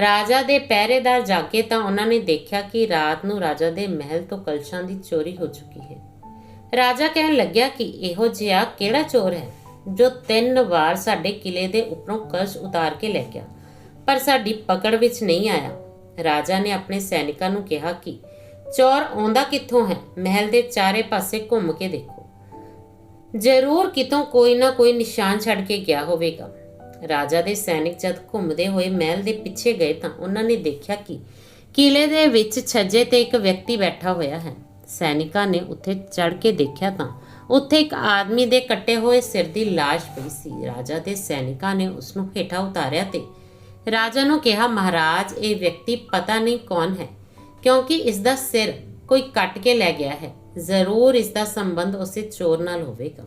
A: ਰਾਜਾ ਦੇ ਪਹਿਰੇਦਾਰ ਜਾਗੇ ਤਾਂ ਉਹਨਾਂ ਨੇ ਦੇਖਿਆ ਕਿ ਰਾਤ ਨੂੰ ਰਾਜਾ ਦੇ ਮਹਿਲ ਤੋਂ ਕਲਸ਼ਾਂ ਦੀ ਚੋਰੀ ਹੋ ਚੁੱਕੀ ਹੈ। ਰਾਜਾ ਕਹਿਣ ਲੱਗਿਆ ਕਿ ਇਹੋ ਜਿਹਾ ਕਿਹੜਾ ਚੋਰ ਹੈ? ਜੋ ਤਿੰਨ ਵਾਰ ਸਾਡੇ ਕਿਲੇ ਦੇ ਉੱਪਰੋਂ ਕਰਜ਼ ਉਤਾਰ ਕੇ ਲੈ ਗਿਆ। ਪਰ ਸਾਡੀ ਪਕੜ ਵਿੱਚ ਨਹੀਂ ਆਇਆ। ਰਾਜਾ ਨੇ ਆਪਣੇ ਸੈਨਿਕਾਂ ਨੂੰ ਕਿਹਾ ਕਿ ਚੋਰ ਆਉਂਦਾ ਕਿੱਥੋਂ ਹੈ? ਮਹਿਲ ਦੇ ਚਾਰੇ ਪਾਸੇ ਘੁੰਮ ਕੇ ਦੇਖੋ। ਜ਼ਰੂਰ ਕਿਤੋਂ ਕੋਈ ਨਾ ਕੋਈ ਨਿਸ਼ਾਨ ਛੱਡ ਕੇ ਗਿਆ ਹੋਵੇਗਾ। ਰਾਜਾ ਦੇ ਸੈਨਿਕ ਜਦ ਘੁੰਮਦੇ ਹੋਏ ਮਹਿਲ ਦੇ ਪਿੱਛੇ ਗਏ ਤਾਂ ਉਹਨਾਂ ਨੇ ਦੇਖਿਆ ਕਿ ਕਿਲੇ ਦੇ ਵਿੱਚ ਛੱਜੇ ਤੇ ਇੱਕ ਵਿਅਕਤੀ ਬੈਠਾ ਹੋਇਆ ਹੈ। ਸੈਨਿਕਾਂ ਨੇ ਉੱਥੇ ਚੜ ਕੇ ਦੇਖਿਆ ਤਾਂ ਉੱਥੇ ਇੱਕ ਆਦਮੀ ਦੇ ਕੱਟੇ ਹੋਏ ਸਿਰ ਦੀ ਲਾਸ਼ ਪਈ ਸੀ। ਰਾਜਾ ਦੇ ਸੈਨਿਕਾਂ ਨੇ ਉਸ ਨੂੰ ਹੇਠਾਂ ਉਤਾਰਿਆ ਤੇ ਰਾਜਾ ਨੂੰ ਕਿਹਾ, ਮਹਾਰਾਜ, ਇਹ ਵਿਅਕਤੀ ਪਤਾ ਨਹੀਂ ਕੌਣ ਹੈ, ਕਿਉਂਕਿ ਇਸ ਦਾ ਸਿਰ ਕੋਈ ਕੱਟ ਕੇ ਲੈ ਗਿਆ ਹੈ। ਜ਼ਰੂਰ ਇਸ ਦਾ ਸੰਬੰਧ ਉਸੇ ਚੋਰ ਨਾਲ ਹੋਵੇਗਾ।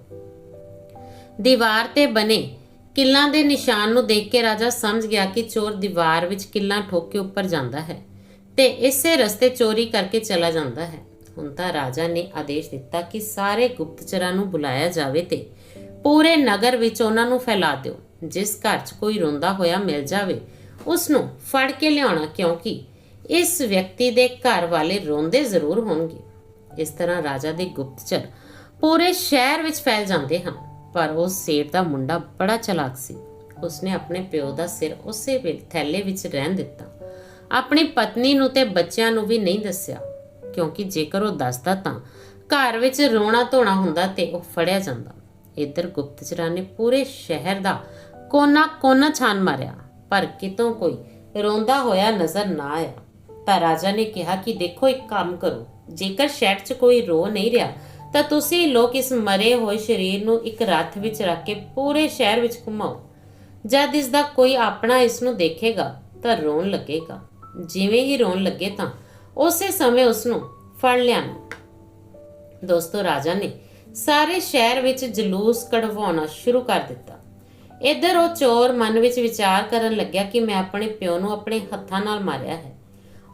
A: ਦੀਵਾਰ ਤੇ ਬਣੇ ਕਿੱਲਾਂ ਦੇ ਨਿਸ਼ਾਨ ਨੂੰ ਦੇਖ ਕੇ ਰਾਜਾ ਸਮਝ ਗਿਆ ਕਿ ਚੋਰ ਦੀਵਾਰ ਵਿੱਚ ਕਿੱਲਾਂ ਠੋਕ ਕੇ ਉੱਪਰ ਜਾਂਦਾ ਹੈ ਤੇ ਇਸੇ ਰਸਤੇ ਚੋਰੀ ਕਰਕੇ ਚਲਾ ਜਾਂਦਾ ਹੈ। ਹੁਣ ਤਾਂ ਰਾਜਾ ਨੇ ਆਦੇਸ਼ ਦਿੱਤਾ ਕਿ ਸਾਰੇ ਗੁਪਤਚਰਾਂ ਨੂੰ ਬੁਲਾਇਆ ਜਾਵੇ ਤੇ ਪੂਰੇ ਨਗਰ ਵਿੱਚ ਉਹਨਾਂ ਨੂੰ ਫੈਲਾ ਦਿਓ। ਜਿਸ ਘਰ 'ਚ ਕੋਈ ਰੋਂਦਾ ਹੋਇਆ ਮਿਲ ਜਾਵੇ, ਉਸ ਨੂੰ ਫੜ ਕੇ ਲਿਆਉਣਾ ਕਿਉਂਕਿ ਇਸ ਵਿਅਕਤੀ ਦੇ ਘਰ ਵਾਲੇ ਰੋਂਦੇ ਜ਼ਰੂਰ ਹੋਣਗੇ। ਇਸ ਤਰ੍ਹਾਂ ਰਾਜਾ ਦੇ ਗੁਪਤਚਰ ਪੂਰੇ ਸ਼ਹਿਰ ਵਿੱਚ ਫੈਲ ਜਾਂਦੇ ਹਨ, ਪਰ ਉਹ ਸੇਠ ਦਾ ਮੁੰਡਾ ਬੜਾ ਚਲਾਕ ਸੀ। ਉਸਨੇ ਆਪਣੇ ਪਿਓ ਦਾ ਸਿਰ ਉਸੇ ਵੇਲੇ ਥੈਲੇ ਵਿੱਚ ਰਹਿਣ ਦਿੱਤਾ। ਆਪਣੀ ਪਤਨੀ ਨੂੰ ਤੇ ਬੱਚਿਆਂ ਨੂੰ ਵੀ ਨਹੀਂ ਦੱਸਿਆ। ਕਿਉਂਕਿ ਜੇਕਰ ਉਹ ਦੱਸਦਾ ਤਾਂ ਘਰ ਵਿੱਚ ਰੋਣਾ ਧੋਣਾ ਹੁੰਦਾ ਤੇ ਉਹ ਫੜਿਆ ਜਾਂਦਾ। ਇੱਧਰ ਗੁਪਤਚਰਾਂ ਨੇ ਪੂਰੇ ਸ਼ਹਿਰ ਦਾ ਕੋਨਾ ਕੋਨਾ ਛਾਨ ਮਾਰਿਆ, ਪਰ ਕਿਤੋਂ ਕੋਈ ਰੋਂਦਾ ਹੋਇਆ ਨਜ਼ਰ ਨਾ ਆਇਆ। ਤਾਂ ਰਾਜਾ ਨੇ ਕਿਹਾ ਕਿ ਦੇਖੋ ਇੱਕ ਕੰਮ ਕਰੋ, ਜੇਕਰ ਸ਼ਹਿਰ 'ਚ ਕੋਈ ਰੋ ਨਹੀਂ ਰਿਹਾ, ਤਾਂ ਤੁਸੀਂ ਲੋਕ ਇਸ ਮਰੇ ਹੋਏ ਸਰੀਰ ਨੂੰ ਇੱਕ ਰੱਥ ਵਿੱਚ ਰੱਖ ਕੇ ਪੂਰੇ ਸ਼ਹਿਰ ਵਿੱਚ ਘੁਮਾਓ। ਜਦ ਇਸ ਦਾ ਕੋਈ ਆਪਣਾ ਇਸ ਨੂੰ ਦੇਖੇਗਾ ਤਾਂ ਰੋਣ ਲੱਗੇਗਾ। ਜਿਵੇਂ ਹੀ ਰੋਣ ਲੱਗੇ ਤਾਂ ਉਸੇ ਸਮੇਂ ਉਸ ਨੂੰ ਫੜ ਲਿਆਣਾ ਦੋਸਤੋ, ਰਾਜਾ ਨੇ ਸਾਰੇ ਸ਼ਹਿਰ ਵਿੱਚ ਜਲੂਸ ਕਢਵਾਉਣਾ ਸ਼ੁਰੂ ਕਰ ਦਿੱਤਾ। ਇੱਧਰ ਉਹ ਚੋਰ ਮਨ ਵਿੱਚ ਵਿਚਾਰ ਕਰਨ ਲੱਗਿਆ ਕਿ ਮੈਂ ਆਪਣੇ ਪਿਓ ਨੂੰ ਆਪਣੇ ਹੱਥਾਂ ਨਾਲ ਮਾਰਿਆ ਹੈ।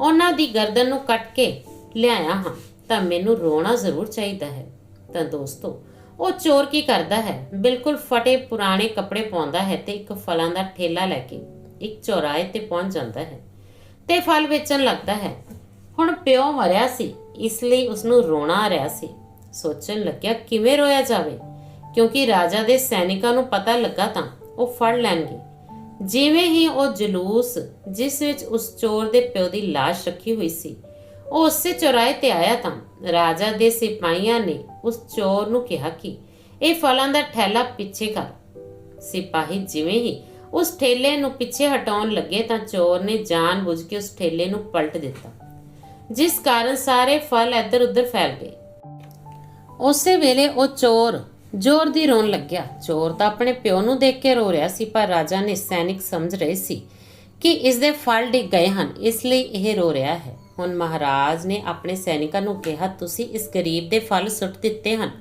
A: ਉਹਨਾਂ ਦੀ ਗਰਦਨ ਨੂੰ ਕੱਟ ਕੇ ਲਿਆਇਆ ਹਾਂ, ਤਾਂ ਮੈਨੂੰ ਰੋਣਾ ਜ਼ਰੂਰ ਚਾਹੀਦਾ ਹੈ। ਤਾਂ ਦੋਸਤੋ, ਉਹ ਚੋਰ ਕੀ ਕਰਦਾ ਹੈ? ਬਿਲਕੁਲ ਫਟੇ ਪੁਰਾਣੇ ਕੱਪੜੇ ਪਾਉਂਦਾ ਹੈ ਤੇ ਇੱਕ ਫਲਾਂ ਦਾ ਠੇਲਾ ਲੈ ਕੇ ਇੱਕ ਚੌਰਾਹੇ ਤੇ ਪਹੁੰਚ ਜਾਂਦਾ ਹੈ ਤੇ ਫਲ ਵੇਚਣ ਲੱਗਦਾ ਹੈ। ਹੁਣ ਪਿਓ ਮਰਿਆ ਸੀ, ਇਸ ਲਈ ਉਸ ਨੂੰ ਰੋਣਾ ਆ ਰਿਹਾ ਸੀ। ਸੋਚਣ ਲੱਗਿਆ, ਕਿਵੇਂ ਰੋਇਆ ਜਾਵੇ? ਕਿਉਂਕਿ ਰਾਜਾ ਦੇ ਸੈਨਿਕਾਂ ਨੂੰ ਪਤਾ ਲੱਗਾ ਤਾਂ ਉਹ ਫੜ ਲੈਣਗੇ। ਜਿਵੇਂ ਹੀ ਉਹ ਜਲੂਸ, ਜਿਸ ਵਿੱਚ ਉਸ ਚੋਰ ਦੇ ਪਿਓ ਦੀ ਲਾਸ਼ ਰੱਖੀ ਹੋਈ ਸੀ, ਉਹ ਉਸੇ ਚੌਰਾਹੇ ਤੇ ਆਇਆ ਤਾਂ ਰਾਜਾ ਦੇ ਸਿਪਾਹੀਆਂ ਨੇ ਉਸ ਚੋਰ ਨੂੰ ਕਿਹਾ ਕਿ ਇਹ ਫਲਾਂ ਦਾ ਠੈਲਾ ਪਿੱਛੇ ਕਰ। ਸਿਪਾਹੀ ਜਿਵੇਂ ਹੀ ਉਸ ਠੇਲੇ ਨੂੰ ਪਿੱਛੇ ਹਟਾਉਣ ਲੱਗੇ ਤਾਂ ਚੋਰ ਨੇ ਜਾਣਬੁੱਝ ਕੇ ਉਸ ਠੇਲੇ ਨੂੰ ਪਲਟ ਦਿੱਤਾ। ਜਿਸ ਕਾਰਨ ਸਾਰੇ ਫਲ ਇੱਧਰ ਉੱਧਰ ਫੈਲ ਗਏ। ਉਸੇ ਵੇਲੇ ਉਹ ਚੋਰ ਜ਼ੋਰ ਦੀ ਰੋਣ ਲੱਗਿਆ। ਚੋਰ ਤਾਂ ਆਪਣੇ ਪਿਓ ਨੂੰ ਦੇਖ ਕੇ ਰੋ ਰਿਹਾ ਸੀ, ਪਰ ਰਾਜਾ ਨੇ ਸੈਨਿਕ ਸਮਝ ਰਹੇ ਸੀ ਕਿ ਇਸ ਦੇ ਫਲ ਡਿੱਗ ਗਏ ਹਨ, ਇਸ ਲਈ ਇਹ ਰੋ ਰਿਹਾ ਹੈ। ਹੁਣ ਮਹਾਰਾਜ ਨੇ ਆਪਣੇ ਸੈਨਿਕਾਂ ਨੂੰ ਕਿਹਾ, ਤੁਸੀਂ ਇਸ ਗਰੀਬ ਦੇ ਫਲ ਸੁੱਟ ਦਿੱਤੇ ਹਨ।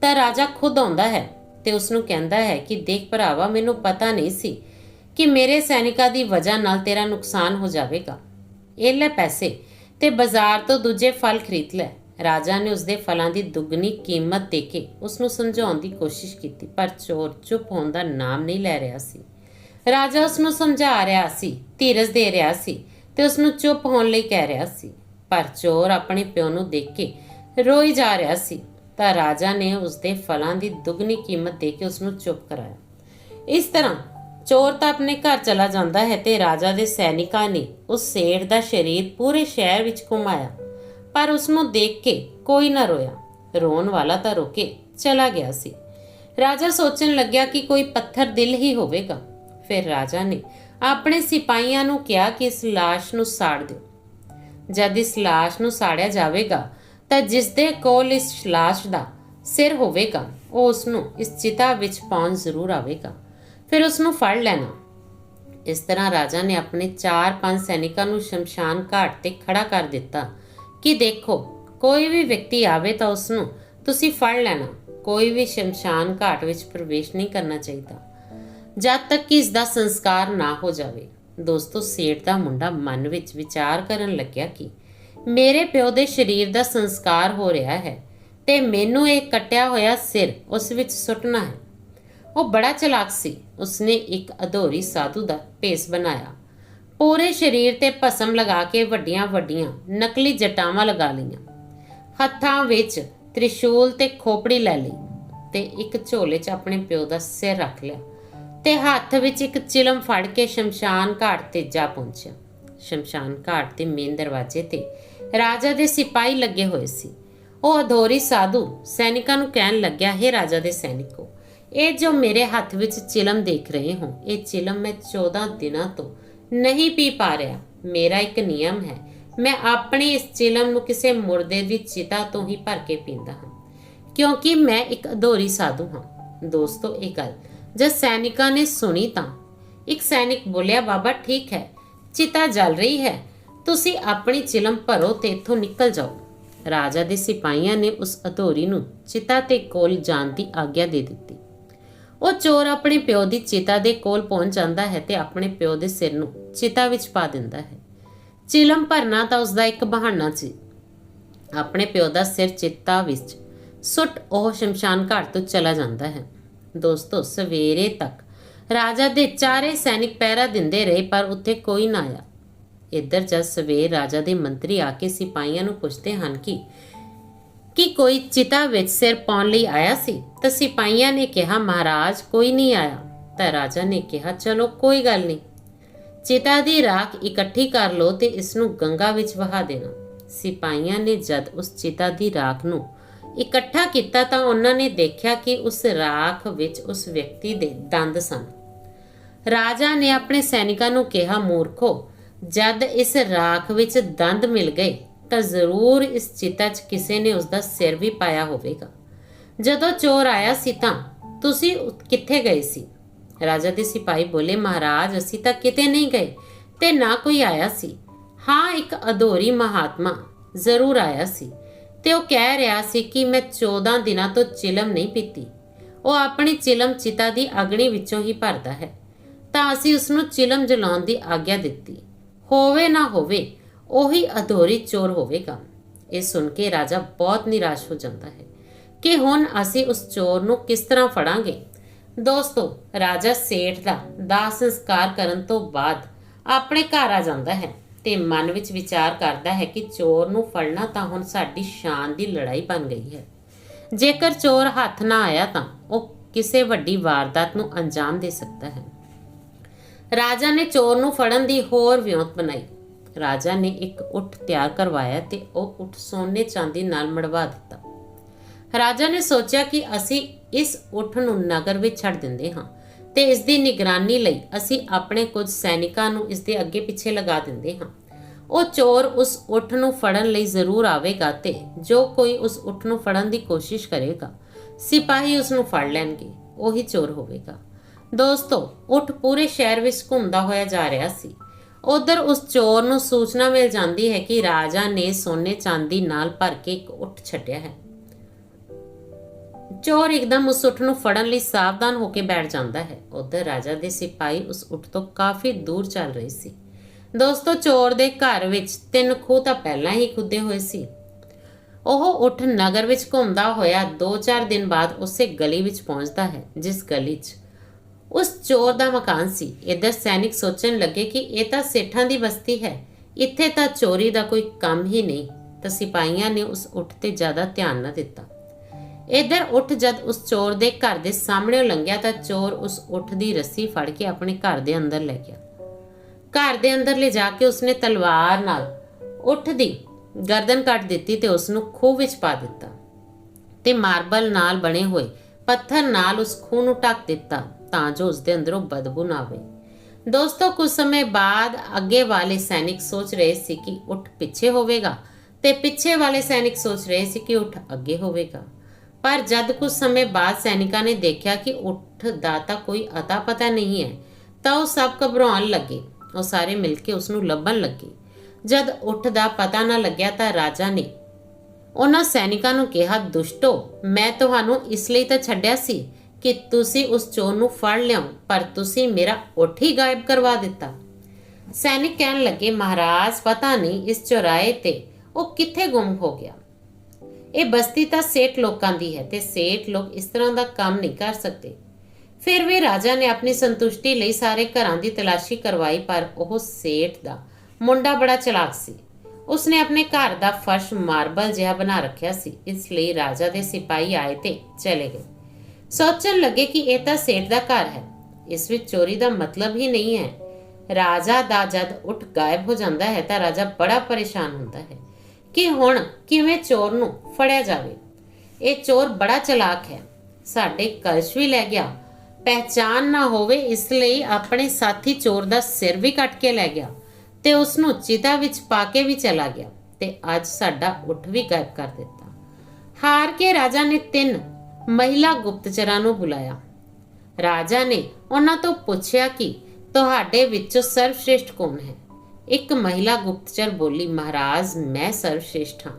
A: ਤਾਂ ਰਾਜਾ ਖੁਦ ਆਉਂਦਾ ਹੈ ਤੇ ਉਸ ਨੂੰ ਕਹਿੰਦਾ ਹੈ ਕਿ, ਦੇਖ ਭਰਾਵਾ, ਮੈਨੂੰ ਪਤਾ ਨਹੀਂ ਸੀ ਕਿ ਮੇਰੇ ਸੈਨਿਕਾਂ ਦੀ ਵਜ੍ਹਾ ਨਾਲ ਤੇਰਾ ਨੁਕਸਾਨ ਹੋ ਜਾਵੇਗਾ। ਇਹ ਲੈ ਪੈਸੇ ਤੇ ਬਾਜ਼ਾਰ ਤੋਂ ਦੂਜੇ ਫਲ ਖਰੀਦ ਲੈ। ਰਾਜਾ ਨੇ ਉਸਦੇ ਫਲਾਂ ਦੀ ਦੁੱਗਣੀ ਕੀਮਤ ਦੇ ਕੇ ਉਸ ਨੂੰ ਸਮਝਾਉਣ ਦੀ ਕੋਸ਼ਿਸ਼ ਕੀਤੀ, ਪਰ ਚੋਰ ਚੁੱਪ ਹੋਣ ਦਾ ਨਾਮ ਨਹੀਂ ਲੈ ਰਿਹਾ ਸੀ। ਰਾਜਾ ਉਸ ਨੂੰ ਸਮਝਾ ਰਿਹਾ ਸੀ, ਧੀਰਜ ਦੇ ਰਿਹਾ ਸੀ ਤੇ ਉਸ ਨੂੰ ਚੁੱਪ ਹੋਣ ਲਈ ਕਹਿ ਰਿਹਾ ਸੀ। ਪਰ ਚੋਰ ਆਪਣੇ ਪਿਓ ਨੂੰ ਦੇਖ ਕੇ ਰੋਈ ਜਾ ਰਿਹਾ ਸੀ, ਤਾਂ ਰਾਜਾ ਨੇ ਉਸਦੇ ਫਲਾਂ ਦੀ ਦੁੱਗਣੀ ਕੀਮਤ ਦੇ ਕੇ ਉਸ ਨੂੰ ਚੁੱਪ ਕਰਾਇਆ। ਇਸ ਤਰ੍ਹਾਂ ਚੋਰ ਤਾਂ ਆਪਣੇ ਘਰ ਚਲਾ ਜਾਂਦਾ ਹੈ ਤੇ ਰਾਜਾ ਦੇ ਸੈਨਿਕਾਂ ਨੇ ਉਸ ਸੇਠ ਦਾ ਸ਼ਰੀਰ ਪੂਰੇ ਸ਼ਹਿਰ ਵਿੱਚ ਘੁਮਾਇਆ, ਪਰ ਉਸ ਨੂੰ ਦੇਖ ਕੇ ਕੋਈ ਨਾ ਰੋਇਆ। ਰੋਣ ਵਾਲਾ ਤਾਂ ਰੋਕੇ ਚਲਾ ਗਿਆ ਸੀ। ਰਾਜਾ ਸੋਚਣ ਲੱਗਿਆ ਕਿ ਕੋਈ ਪੱਥਰ ਦਿਲ ਹੀ ਹੋਵੇਗਾ। ਫਿਰ ਰਾਜਾ ਨੇ ਆਪਣੇ ਸਿਪਾਹੀਆਂ ਨੂੰ ਕਿਹਾ ਕਿ ਇਸ ਲਾਸ਼ ਨੂੰ ਸਾੜ ਦਿਓ। ਜਦ ਇਸ ਲਾਸ਼ ਨੂੰ ਸਾੜਿਆ ਜਾਵੇਗਾ, ਤਾਂ ਜਿਸ ਦੇ ਕੋਲ ਇਸ ਲਾਸ਼ ਦਾ ਸਿਰ ਹੋਵੇਗਾ, ਉਹ ਉਸ ਨੂੰ ਇਸ ਚਿਤਾ ਵਿੱਚ ਪਾਉਣ ਜ਼ਰੂਰ ਆਵੇਗਾ। ਫਿਰ ਉਸ ਨੂੰ ਫੜ ਲੈਣਾ। ਇਸ ਤਰ੍ਹਾਂ ਰਾਜਾ ਨੇ ਆਪਣੇ 4-5 ਸੈਨਿਕਾਂ ਨੂੰ ਸ਼ਮਸ਼ਾਨ ਘਾਟ ਤੇ ਖੜਾ ਕਰ ਦਿੱਤਾ ਕਿ ਦੇਖੋ, ਕੋਈ ਵੀ ਵਿਅਕਤੀ ਆਵੇ ਤਾਂ ਉਸ ਨੂੰ ਤੁਸੀਂ ਫੜ ਲੈਣਾ। ਕੋਈ ਵੀ ਸ਼ਮਸ਼ਾਨ ਘਾਟ ਵਿੱਚ ਪ੍ਰਵੇਸ਼ ਨਹੀਂ ਕਰਨਾ ਚਾਹੀਦਾ, ਜਦ ਤੱਕ ਕਿ ਇਸ ਦਾ ਸੰਸਕਾਰ ਨਾ ਹੋ ਜਾਵੇ। ਦੋਸਤੋ, ਸੇਠ ਦਾ ਮੁੰਡਾ ਮਨ ਵਿੱਚ ਵਿਚਾਰ ਕਰਨ ਲੱਗਿਆ ਕਿ ਮੇਰੇ ਪਿਓ ਦੇ ਸਰੀਰ ਦਾ ਸੰਸਕਾਰ ਹੋ ਰਿਹਾ ਹੈ ਤੇ ਮੈਨੂੰ ਇਹ ਕੱਟਿਆ ਹੋਇਆ ਸਿਰ ਉਸ ਵਿੱਚ ਸੁੱਟਣਾ ਹੈ। ਉਹ ਬੜਾ ਚਲਾਕ ਸੀ। ਉਸਨੇ ਇੱਕ ਅਧੋਰੀ ਸਾਧੂ ਦਾ ਭੇਸ ਬਣਾਇਆ। ਪੂਰੇ ਸਰੀਰ ਤੇ ਭਸਮ ਲਗਾ ਕੇ ਵੱਡੀਆਂ ਵੱਡੀਆਂ ਨਕਲੀ ਜਟਾਵਾਂ ਲਗਾ ਲਈਆਂ। ਹੱਥਾਂ ਵਿੱਚ ਤ੍ਰਿਸ਼ੂਲ ਤੇ ਖੋਪੜੀ ਲੈ ਲਈ ਤੇ ਇੱਕ ਝੋਲੇ 'ਚ ਆਪਣੇ ਪਿਓ ਦਾ ਸਿਰ ਰੱਖ ਲਿਆ ਤੇ ਹੱਥ ਵਿੱਚ ਇੱਕ ਚਿਲਮ ਫੜ ਕੇ ਸ਼ਮਸ਼ਾਨ ਘਾਟ ਤੇ ਜਾ ਪਹੁੰਚਿਆ। ਸ਼ਮਸ਼ਾਨ ਘਾਟ ਦੇ ਮੇਨ ਦਰਵਾਜ਼ੇ ਤੇ ਰਾਜਾ ਦੇ ਸਿਪਾਹੀ ਲੱਗੇ ਹੋਏ ਸੀ। ਉਹ ਅਧੋਰੀ ਸਾਧੂ ਸੈਨਿਕਾਂ ਨੂੰ ਕਹਿਣ ਲੱਗਿਆ, ਹੈ ਰਾਜਾ ਦੇ ਸੈਨਿਕੋ ਇਹ ਜੋ ਮੇਰੇ ਹੱਥ ਵਿੱਚ ਚਿਲਮ ਦੇਖ ਰਹੇ ਹੋ, ਇਹ ਚਿਲਮ ਮੈਂ 14 ਦਿਨਾਂ ਤੋਂ ਨਹੀਂ ਪੀ ਪਾ ਰਿਹਾ। ਮੇਰਾ ਇੱਕ ਨਿਯਮ ਹੈ, ਮੈਂ ਆਪਣੀ ਇਸ ਚਿਲਮ ਨੂੰ ਕਿਸੇ ਮੁਰਦੇ ਦੀ ਚਿਤਾ ਤੋਂ ਹੀ ਭਰ ਕੇ ਪੀਂਦਾ ਹਾਂ, ਕਿਉਂਕਿ ਮੈਂ ਇੱਕ ਅਧੋਰੀ ਸਾਧੂ ਹਾਂ। ਦੋਸਤੋ, ਇਹ ਗੱਲ ਜਦ ਸੈਨਿਕਾਂ ਨੇ ਸੁਣੀ ਤਾਂ ਇੱਕ ਸੈਨਿਕ ਬੋਲਿਆ, ਬਾਬਾ, ਠੀਕ ਹੈ, ਚਿਤਾ ਜਲ ਰਹੀ ਹੈ, ਤੁਸੀਂ ਆਪਣੀ ਚਿਲਮ ਭਰੋ ਤੇ ਇੱਥੋਂ ਨਿਕਲ ਜਾਓ। ਰਾਜਾ ਦੇ ਸਿਪਾਹੀਆਂ ਨੇ ਉਸ ਅਧੋਰੀ ਨੂੰ ਚਿਤਾ ਤੇ ਕੋਲ ਜਾਣ ਦੀ ਆਗਿਆ ਦੇ ਦਿੱਤੀ। ਉਹ ਚੋਰ ਆਪਣੇ ਪਿਓ ਦੀ ਚਿਤਾ ਦੇ ਕੋਲ ਪਹੁੰਚ ਜਾਂਦਾ ਹੈ ਤੇ ਆਪਣੇ ਪਿਓ ਦੇ ਸਿਰ ਨੂੰ ਚਿਤਾ ਵਿੱਚ ਪਾ ਦਿੰਦਾ ਹੈ। ਚਿਲਮ ਭਰਨਾ ਤਾਂ ਉਸ ਦਾ ਇੱਕ ਬਹਾਨਾ ਸੀ। ਆਪਣੇ ਪਿਓ ਦਾ ਸਿਰ ਚਿੱਤਾ ਵਿੱਚ ਸੁੱਟ ਉਹ ਸ਼ਮਸ਼ਾਨ ਘਾਟ ਤੋਂ ਚਲਾ ਜਾਂਦਾ ਹੈ। ਦੋਸਤੋ, ਸਵੇਰੇ ਤੱਕ ਰਾਜਾ ਦੇ ਚਾਰੇ ਸੈਨਿਕ ਪਹਿਰਾ ਦਿੰਦੇ ਰਹੇ, ਪਰ ਉੱਥੇ ਕੋਈ ਨਾ ਆਇਆ। ਇੱਧਰ ਜਦ ਸਵੇਰ ਰਾਜਾ ਦੇ ਮੰਤਰੀ ਆ ਕੇ ਸਿਪਾਹੀਆਂ ਨੂੰ ਪੁੱਛਦੇ ਹਨ ਕਿ ਕਿ ਕੋਈ ਚਿਤਾ ਵਿੱਚ ਸਿਰ ਪਾਉਣ ਲਈ ਆਇਆ ਸੀ? ਤਾਂ ਸਿਪਾਹੀਆਂ ਨੇ ਕਿਹਾ, ਮਹਾਰਾਜ, ਕੋਈ ਨਹੀਂ ਆਇਆ। ਤਾਂ ਰਾਜਾ ਨੇ ਕਿਹਾ, ਚਲੋ, ਕੋਈ ਗੱਲ ਨਹੀਂ। ਚਿਤਾ ਦੀ ਰਾਖ ਇਕੱਠੀ ਕਰ ਲਓ ਤੇ ਇਸ ਨੂੰ ਗੰਗਾ ਵਿੱਚ ਵਹਾ ਦੇਣਾ। ਸਿਪਾਹੀਆਂ ਨੇ ਜਦ ਉਸ ਚਿਤਾ ਦੀ ਰਾਖ ਨੂੰ ਇਕੱਠਾ ਕੀਤਾ ਤਾਂ ਉਹਨਾਂ ਨੇ ਦੇਖਿਆ ਕਿ ਉਸ ਰਾਖ ਵਿੱਚ ਉਸ ਵਿਅਕਤੀ ਦੇ ਦੰਦ ਸਨ। ਰਾਜਾ ਨੇ ਆਪਣੇ ਸੈਨਿਕਾਂ ਨੂੰ ਕਿਹਾ, ਮੂਰਖੋ, ਜਦ ਇਸ ਰਾਖ ਵਿੱਚ ਦੰਦ ਮਿਲ ਗਏ ਤਾਂ ਜ਼ਰੂਰ ਇਸ ਚਿਤਾ 'ਚ ਕਿਸੇ ਨੇ ਉਸ ਦਾ ਸਿਰ ਵੀ ਪਾਇਆ ਹੋਵੇਗਾ। ਜਦੋਂ ਚੋਰ ਆਇਆ ਸੀ ਤਾਂ ਤੁਸੀਂ ਕਿੱਥੇ ਗਏ ਸੀ? ਰਾਜਾ ਦੇ ਸਿਪਾਹੀ ਬੋਲੇ, ਮਹਾਰਾਜ, ਅਸੀਂ ਤਾਂ ਕਿਤੇ ਨਹੀਂ ਗਏ ਤੇ ਨਾ ਕੋਈ ਆਇਆ ਸੀ। ਹਾਂ, ਇੱਕ ਅਧੋਰੀ ਮਹਾਤਮਾ ਜ਼ਰੂਰ ਆਇਆ ਸੀ ਤੇ ਉਹ ਕਹਿ ਰਿਹਾ ਸੀ ਕਿ ਮੈਂ 14 ਦਿਨਾਂ ਤੋਂ ਚਿਲਮ ਨਹੀਂ ਪੀਤੀ। ਉਹ ਆਪਣੀ ਚਿਲਮ ਚਿਤਾ ਦੀ ਅਗਨੀ ਵਿੱਚੋਂ ਹੀ ਭਰਦਾ ਹੈ। ਤਾਂ ਅਸੀਂ ਉਸ ਨੂੰ ਚਿਲਮ ਜਲਾਉਣ ਦੀ ਆਗਿਆ ਦਿੱਤੀ। ਹੋਵੇ ਨਾ ਹੋਵੇ ਉਹੀ ਅਧੋਰੀ ਚੋਰ ਹੋਵੇਗਾ। ਇਹ ਸੁਣ ਕੇ ਰਾਜਾ ਬਹੁਤ ਨਿਰਾਸ਼ ਹੋ ਜਾਂਦਾ ਹੈ ਕਿ ਹੁਣ ਅਸੀਂ ਉਸ ਚੋਰ ਨੂੰ ਕਿਸ ਤਰ੍ਹਾਂ ਫੜਾਂਗੇ? ਦੋਸਤੋ, ਰਾਜਾ ਸੇਠ ਦਾ ਦਾਹ ਸੰਸਕਾਰ ਕਰਨ ਤੋਂ ਬਾਅਦ ਆਪਣੇ ਘਰ ਆ ਜਾਂਦਾ ਹੈ ਤੇ ਮਨ ਵਿੱਚ ਵਿਚਾਰ ਕਰਦਾ ਹੈ ਕਿ ਚੋਰ ਨੂੰ ਫੜਨਾ ਤਾਂ ਹੁਣ ਸਾਡੀ ਸ਼ਾਨ ਦੀ ਲੜਾਈ ਬਣ ਗਈ ਹੈ। ਜੇਕਰ ਚੋਰ ਹੱਥ ਨਾ ਆਇਆ ਤਾਂ ਉਹ ਕਿਸੇ ਵੱਡੀ ਵਾਰਦਾਤ ਨੂੰ ਅੰਜਾਮ ਦੇ ਸਕਦਾ ਹੈ। ਰਾਜਾ ਨੇ ਚੋਰ ਨੂੰ ਫੜਨ ਦੀ ਹੋਰ ਵਿਉਂਤ ਬਣਾਈ। ਰਾਜਾ ਨੇ ਇੱਕ ਉੱਠ ਤਿਆਰ ਕਰਵਾਇਆ ਤੇ ਉਹ ਉੱਠ ਸੋਨੇ ਚਾਂਦੀ ਨਾਲ ਮੜਵਾ ਦਿੱਤਾ। ਰਾਜਾ ਨੇ ਸੋਚਿਆ ਕਿ ਅਸੀਂ ਇਸ ਉੱਠ ਨੂੰ ਨਗਰ ਵਿੱਚ ਛੱਡ ਦਿੰਦੇ ਹਾਂ ਤੇ ਇਸ ਦੀ ਨਿਗਰਾਨੀ ਲਈ ਅਸੀਂ ਆਪਣੇ ਕੁਝ ਸੈਨਿਕਾਂ ਨੂੰ ਇਸ ਦੇ ਅੱਗੇ ਪਿੱਛੇ ਲਗਾ ਦਿੰਦੇ ਹਾਂ। ਉਹ ਚੋਰ ਉਸ ਉੱਠ ਨੂੰ ਫੜਨ ਲਈ ਜ਼ਰੂਰ ਆਵੇਗਾ ਤੇ ਜੋ ਕੋਈ ਉਸ ਉੱਠ ਨੂੰ ਫੜਨ ਦੀ ਕੋਸ਼ਿਸ਼ ਕਰੇਗਾ, ਸਿਪਾਹੀ ਉਸ ਨੂੰ ਫੜ ਲੈਣਗੇ, ਉਹੀ ਚੋਰ ਹੋਵੇਗਾ। ਦੋਸਤੋ, ਉੱਠ ਪੂਰੇ ਸ਼ਹਿਰ ਵਿੱਚ ਘੁੰਮਦਾ ਹੋਇਆ ਜਾ ਰਿਹਾ ਸੀ। ਉਧਰ ਉਸ ਚੋਰ ਨੂੰ ਸੂਚਨਾ ਮਿਲ ਜਾਂਦੀ ਹੈ ਕਿ ਰਾਜਾ ਨੇ ਸੋਨੇ ਚਾਂਦੀ ਨਾਲ ਭਰ ਕੇ ਇੱਕ ਉੱਠ ਛੱਡਿਆ ਹੈ। ਚੋਰ ਇੱਕਦਮ ਉਸ ਉੱਠ ਨੂੰ ਫੜਨ ਲਈ ਸਾਵਧਾਨ ਹੋ ਕੇ ਬੈਠ ਜਾਂਦਾ ਹੈ। ਉਧਰ ਰਾਜਾ ਦੇ ਸਿਪਾਹੀ ਉਸ ਉੱਠ ਤੋਂ ਕਾਫੀ ਦੂਰ ਚੱਲ ਰਹੇ ਸੀ। ਦੋਸਤੋ, ਚੋਰ ਦੇ ਘਰ ਵਿੱਚ ਤਿੰਨ ਖੂਹ ਤਾਂ ਪਹਿਲਾਂ ਹੀ ਖੁੱਦੇ ਹੋਏ ਸੀ। ਉਹ ਉੱਠ ਨਗਰ ਵਿੱਚ ਘੁੰਮਦਾ ਹੋਇਆ 2-4 ਦਿਨ ਬਾਅਦ ਉਸੇ ਗਲੀ ਵਿੱਚ ਪਹੁੰਚਦਾ ਹੈ, ਜਿਸ ਗਲੀ 'ਚ ਉਸ ਚੋਰ ਦਾ ਮਕਾਨ ਸੀ। ਇਧਰ ਸੈਨਿਕ ਸੋਚਣ ਲੱਗੇ ਕਿ ਇਹ ਤਾਂ ਸੇਠਾਂ ਦੀ ਬਸਤੀ ਹੈ। ਇੱਥੇ ਤਾਂ ਚੋਰੀ ਦਾ ਕੋਈ ਕੰਮ ਹੀ ਨਹੀਂ, ਤਾਂ ਸਿਪਾਹੀਆਂ ਨੇ ਉਸ ਉੱਠ ਤੇ ਜ਼ਿਆਦਾ ਧਿਆਨ ਨਾ ਦਿੱਤਾ। ਇਧਰ ਉੱਠ ਜਦ ਉਸ ਚੋਰ ਦੇ ਘਰ ਦੇ ਸਾਹਮਣੇ ਲੰਘਿਆ ਤਾਂ ਚੋਰ ਉਸ ਉੱਠ ਦੀ ਰੱਸੀ ਫੜ ਕੇ ਆਪਣੇ ਘਰ ਦੇ ਅੰਦਰ ਲੈ ਗਿਆ। ਘਰ ਦੇ ਅੰਦਰ ਲੈ ਜਾ ਕੇ ਉਸਨੇ ਤਲਵਾਰ ਨਾਲ ਉੱਠ ਦੀ ਗਰਦਨ ਕੱਟ ਦਿੱਤੀ ਤੇ ਉਸ ਨੂੰ ਖੂਹ ਵਿੱਚ ਪਾ ਦਿੱਤਾ ਤੇ ਮਾਰਬਲ ਨਾਲ ਬਣੇ ਹੋਏ ਪੱਥਰ ਨਾਲ ਉਸ ਖੂਹ ਨੂੰ ਢੱਕ ਦਿੱਤਾ। ਤਾਂ ਜੋ ਉਸ ਦੇ ਅੰਦਰੋਂ ਬਦਬੂ ਨਾ ਆਵੇ। ਦੋਸਤੋ, ਕੁਝ ਸਮੇਂ ਬਾਅਦ ਅੱਗੇ ਵਾਲੇ ਸੈਨਿਕ ਸੋਚ ਰਹੇ ਸੀ ਕਿ ਉੱਠ ਪਿੱਛੇ ਹੋਵੇਗਾ ਤੇ ਪਿੱਛੇ ਵਾਲੇ ਸੈਨਿਕ ਸੋਚ ਰਹੇ ਸੀ ਕਿ ਉੱਠ ਅੱਗੇ ਹੋਵੇਗਾ। ਪਰ ਜਦ ਕੁਝ ਸਮੇਂ ਬਾਅਦ ਸੈਨਿਕਾਂ ਨੇ ਦੇਖਿਆ ਕਿ ਉੱਠ ਦਾ ਤਾਂ ਕੋਈ ਅਤਾ ਪਤਾ ਨਹੀਂ ਹੈ, ਤਾਂ ਉਹ ਸਭ ਘਬਰਾਉਣ ਲੱਗੇ। ਉਹ ਸਾਰੇ ਮਿਲ ਕੇ ਉਸ ਨੂੰ ਲੱਭਣ ਲੱਗੇ। ਜਦ ਉੱਠ ਦਾ ਪਤਾ ਨਾ ਲੱਗਿਆ ਤਾਂ ਰਾਜਾ ਨੇ ਉਹਨਾਂ ਸੈਨਿਕਾਂ ਨੂੰ ਕਿਹਾ, ਦੁਸ਼ਟੋ, ਮੈਂ ਤੁਹਾਨੂੰ ਇਸ ਲਈ ਤਾਂ ਛੱਡਿਆ ਸੀ ਕਿ ਤੁਸੀਂ ਉਸ ਚੋਰ ਨੂੰ ਫੜ ਲਿਆਓ, ਪਰ ਤੁਸੀਂ ਮੇਰਾ ਉੱਠ ਹੀ ਗਾਇਬ ਕਰਵਾ ਦਿੱਤਾ। ਸੈਨਿਕ ਕਹਿਣ ਲੱਗੇ, ਮਹਾਰਾਜ, ਪਤਾ ਨਹੀਂ ਇਸ ਚੌਰਾਏ ਤੇ ਉਹ ਕਿੱਥੇ ਗੁੰਮ ਹੋ ਗਿਆ? ਇਹ ਬਸਤੀ ਤਾਂ ਸੇਠ ਲੋਕਾਂ ਦੀ ਹੈ ਤੇ ਸੇਠ ਲੋਕ ਇਸ ਤਰ੍ਹਾਂ ਦਾ ਕੰਮ ਨਹੀਂ ਕਰ ਸਕਦੇ। ਫਿਰ ਵੀ ਰਾਜਾ ਨੇ ਆਪਣੀ ਸੰਤੁਸ਼ਟੀ ਲਈ ਸਾਰੇ ਘਰਾਂ ਦੀ ਤਲਾਸ਼ੀ ਕਰਵਾਈ, ਪਰ ਉਹ ਸੇਠ ਦਾ ਮੁੰਡਾ ਬੜਾ ਚਲਾਕ ਸੀ। ਉਸਨੇ ਆਪਣੇ ਘਰ ਦਾ ਫਰਸ਼ ਮਾਰਬਲ ਜਿਹਾ ਬਣਾ ਰੱਖਿਆ ਸੀ, ਇਸ ਲਈ ਰਾਜਾ ਦੇ ਸਿਪਾਹੀ ਆਏ ਤੇ ਚਲੇ ਗਏ। ਸੋਚਣ ਲੱਗੇ ਕਿ ਇਹ ਤਾਂ ਸੇਠ ਦਾ ਘਰ ਹੈ। ਇਸ ਵਿੱਚ ਚੋਰੀ ਦਾ ਮਤਲਬ ਹੀ ਨਹੀਂ ਹੈ। ਰਾਜਾ ਦਾ ਜਦ ਉੱਠ ਗਾਇਬ ਹੋ ਜਾਂਦਾ ਹੈ ਤਾਂ ਰਾਜਾ ਬੜਾ ਪਰੇਸ਼ਾਨ ਹੁੰਦਾ ਹੈ ਕਿ ਹੁਣ ਕਿਵੇਂ ਚੋਰ ਨੂੰ ਫੜਿਆ ਜਾਵੇ। ਇਹ ਚੋਰ ਬੜਾ ਚਲਾਕ ਹੈ। ਸਾਡੇ ਕਲਸ਼ ਵੀ ਲੈ ਗਿਆ। ਪਹਿਚਾਨ ਨਾ ਹੋਵੇ ਇਸ ਲਈ ਆਪਣੇ ਸਾਥੀ ਚੋਰ ਦਾ ਸਿਰ ਵੀ ਕੱਟ ਕੇ ਲੈ ਗਿਆ ਤੇ ਉਸ ਨੂੰ ਚਿਤਾ ਵਿੱਚ ਪਾ ਕੇ ਵੀ ਚਲਾ ਗਿਆ ਤੇ ਅੱਜ ਸਾਡਾ ਉੱਠ ਵੀ ਗਾਇਬ ਕਰ ਦਿੱਤਾ। ਹਾਰ ਕੇ ਰਾਜਾ ਨੇ ਤਿੰਨ ਮਹਿਲਾ ਗੁਪਤਚਰਾਂ ਨੂੰ ਬੁਲਾਇਆ। ਰਾਜਾ ਨੇ ਉਹਨਾਂ ਤੋਂ ਪੁੱਛਿਆ ਕਿ ਤੁਹਾਡੇ ਵਿੱਚੋਂ ਸਰਵਸ਼੍ਰੇਸ਼ਟ ਕੌਣ ਹੈ? ਇੱਕ ਮਹਿਲਾ ਗੁਪਤਚਰ ਬੋਲੀ, ਮਹਾਰਾਜ, ਮੈਂ ਸਰਵਸ਼੍ਰੇਸ਼ਟ ਹਾਂ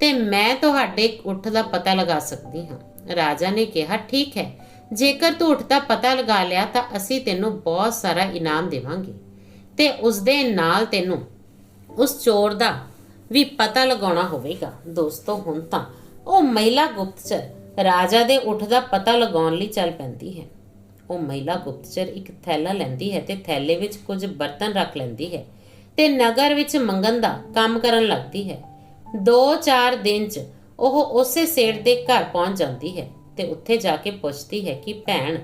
A: ਤੇ ਮੈਂ ਤੁਹਾਡੇ ਉੱਠ ਦਾ ਪਤਾ ਲਗਾ ਸਕਦੀ ਹਾਂ। ਰਾਜਾ ਨੇ ਕਿਹਾ, ਠੀਕ ਹੈ, ਜੇਕਰ ਤੂੰ ਉੱਠ ਦਾ ਪਤਾ ਲਗਾ ਲਿਆ ਤਾਂ ਅਸੀਂ ਤੈਨੂੰ ਬਹੁਤ ਸਾਰਾ ਇਨਾਮ ਦੇਵਾਂਗੇ ਤੇ ਉਸ ਦੇ ਨਾਲ ਤੈਨੂੰ ਉਸ ਚੋਰ ਦਾ ਵੀ ਪਤਾ ਲਗਾਉਣਾ ਹੋਵੇਗਾ। ਦੋਸਤੋ, ਹੁਣ ਤਾਂ ਉਹ ਮਹਿਲਾ ਗੁਪਤਚਰ ਰਾਜਾ ਦੇ ਉੱਠ ਦਾ ਪਤਾ ਲਗਾਉਣ ਲਈ ਚੱਲ ਪੈਂਦੀ ਹੈ। ਉਹ ਮਹਿਲਾ ਗੁਪਤਚਰ ਇੱਕ ਥੈਲਾ ਲੈਂਦੀ ਹੈ ਤੇ ਥੈਲੇ ਵਿੱਚ ਕੁਝ ਬਰਤਨ ਰੱਖ ਲੈਂਦੀ ਹੈ ਤੇ ਨਗਰ ਵਿੱਚ ਮੰਗਣ ਦਾ ਕੰਮ ਕਰਨ ਲੱਗਦੀ ਹੈ। 2-4 ਦਿਨ 'ਚ ਉਹ ਉਸੇ ਸੇਠ ਦੇ ਘਰ ਪਹੁੰਚ ਜਾਂਦੀ ਹੈ ਤੇ ਉੱਥੇ ਜਾ ਕੇ ਪੁੱਛਦੀ ਹੈ ਕਿ, ਭੈਣ,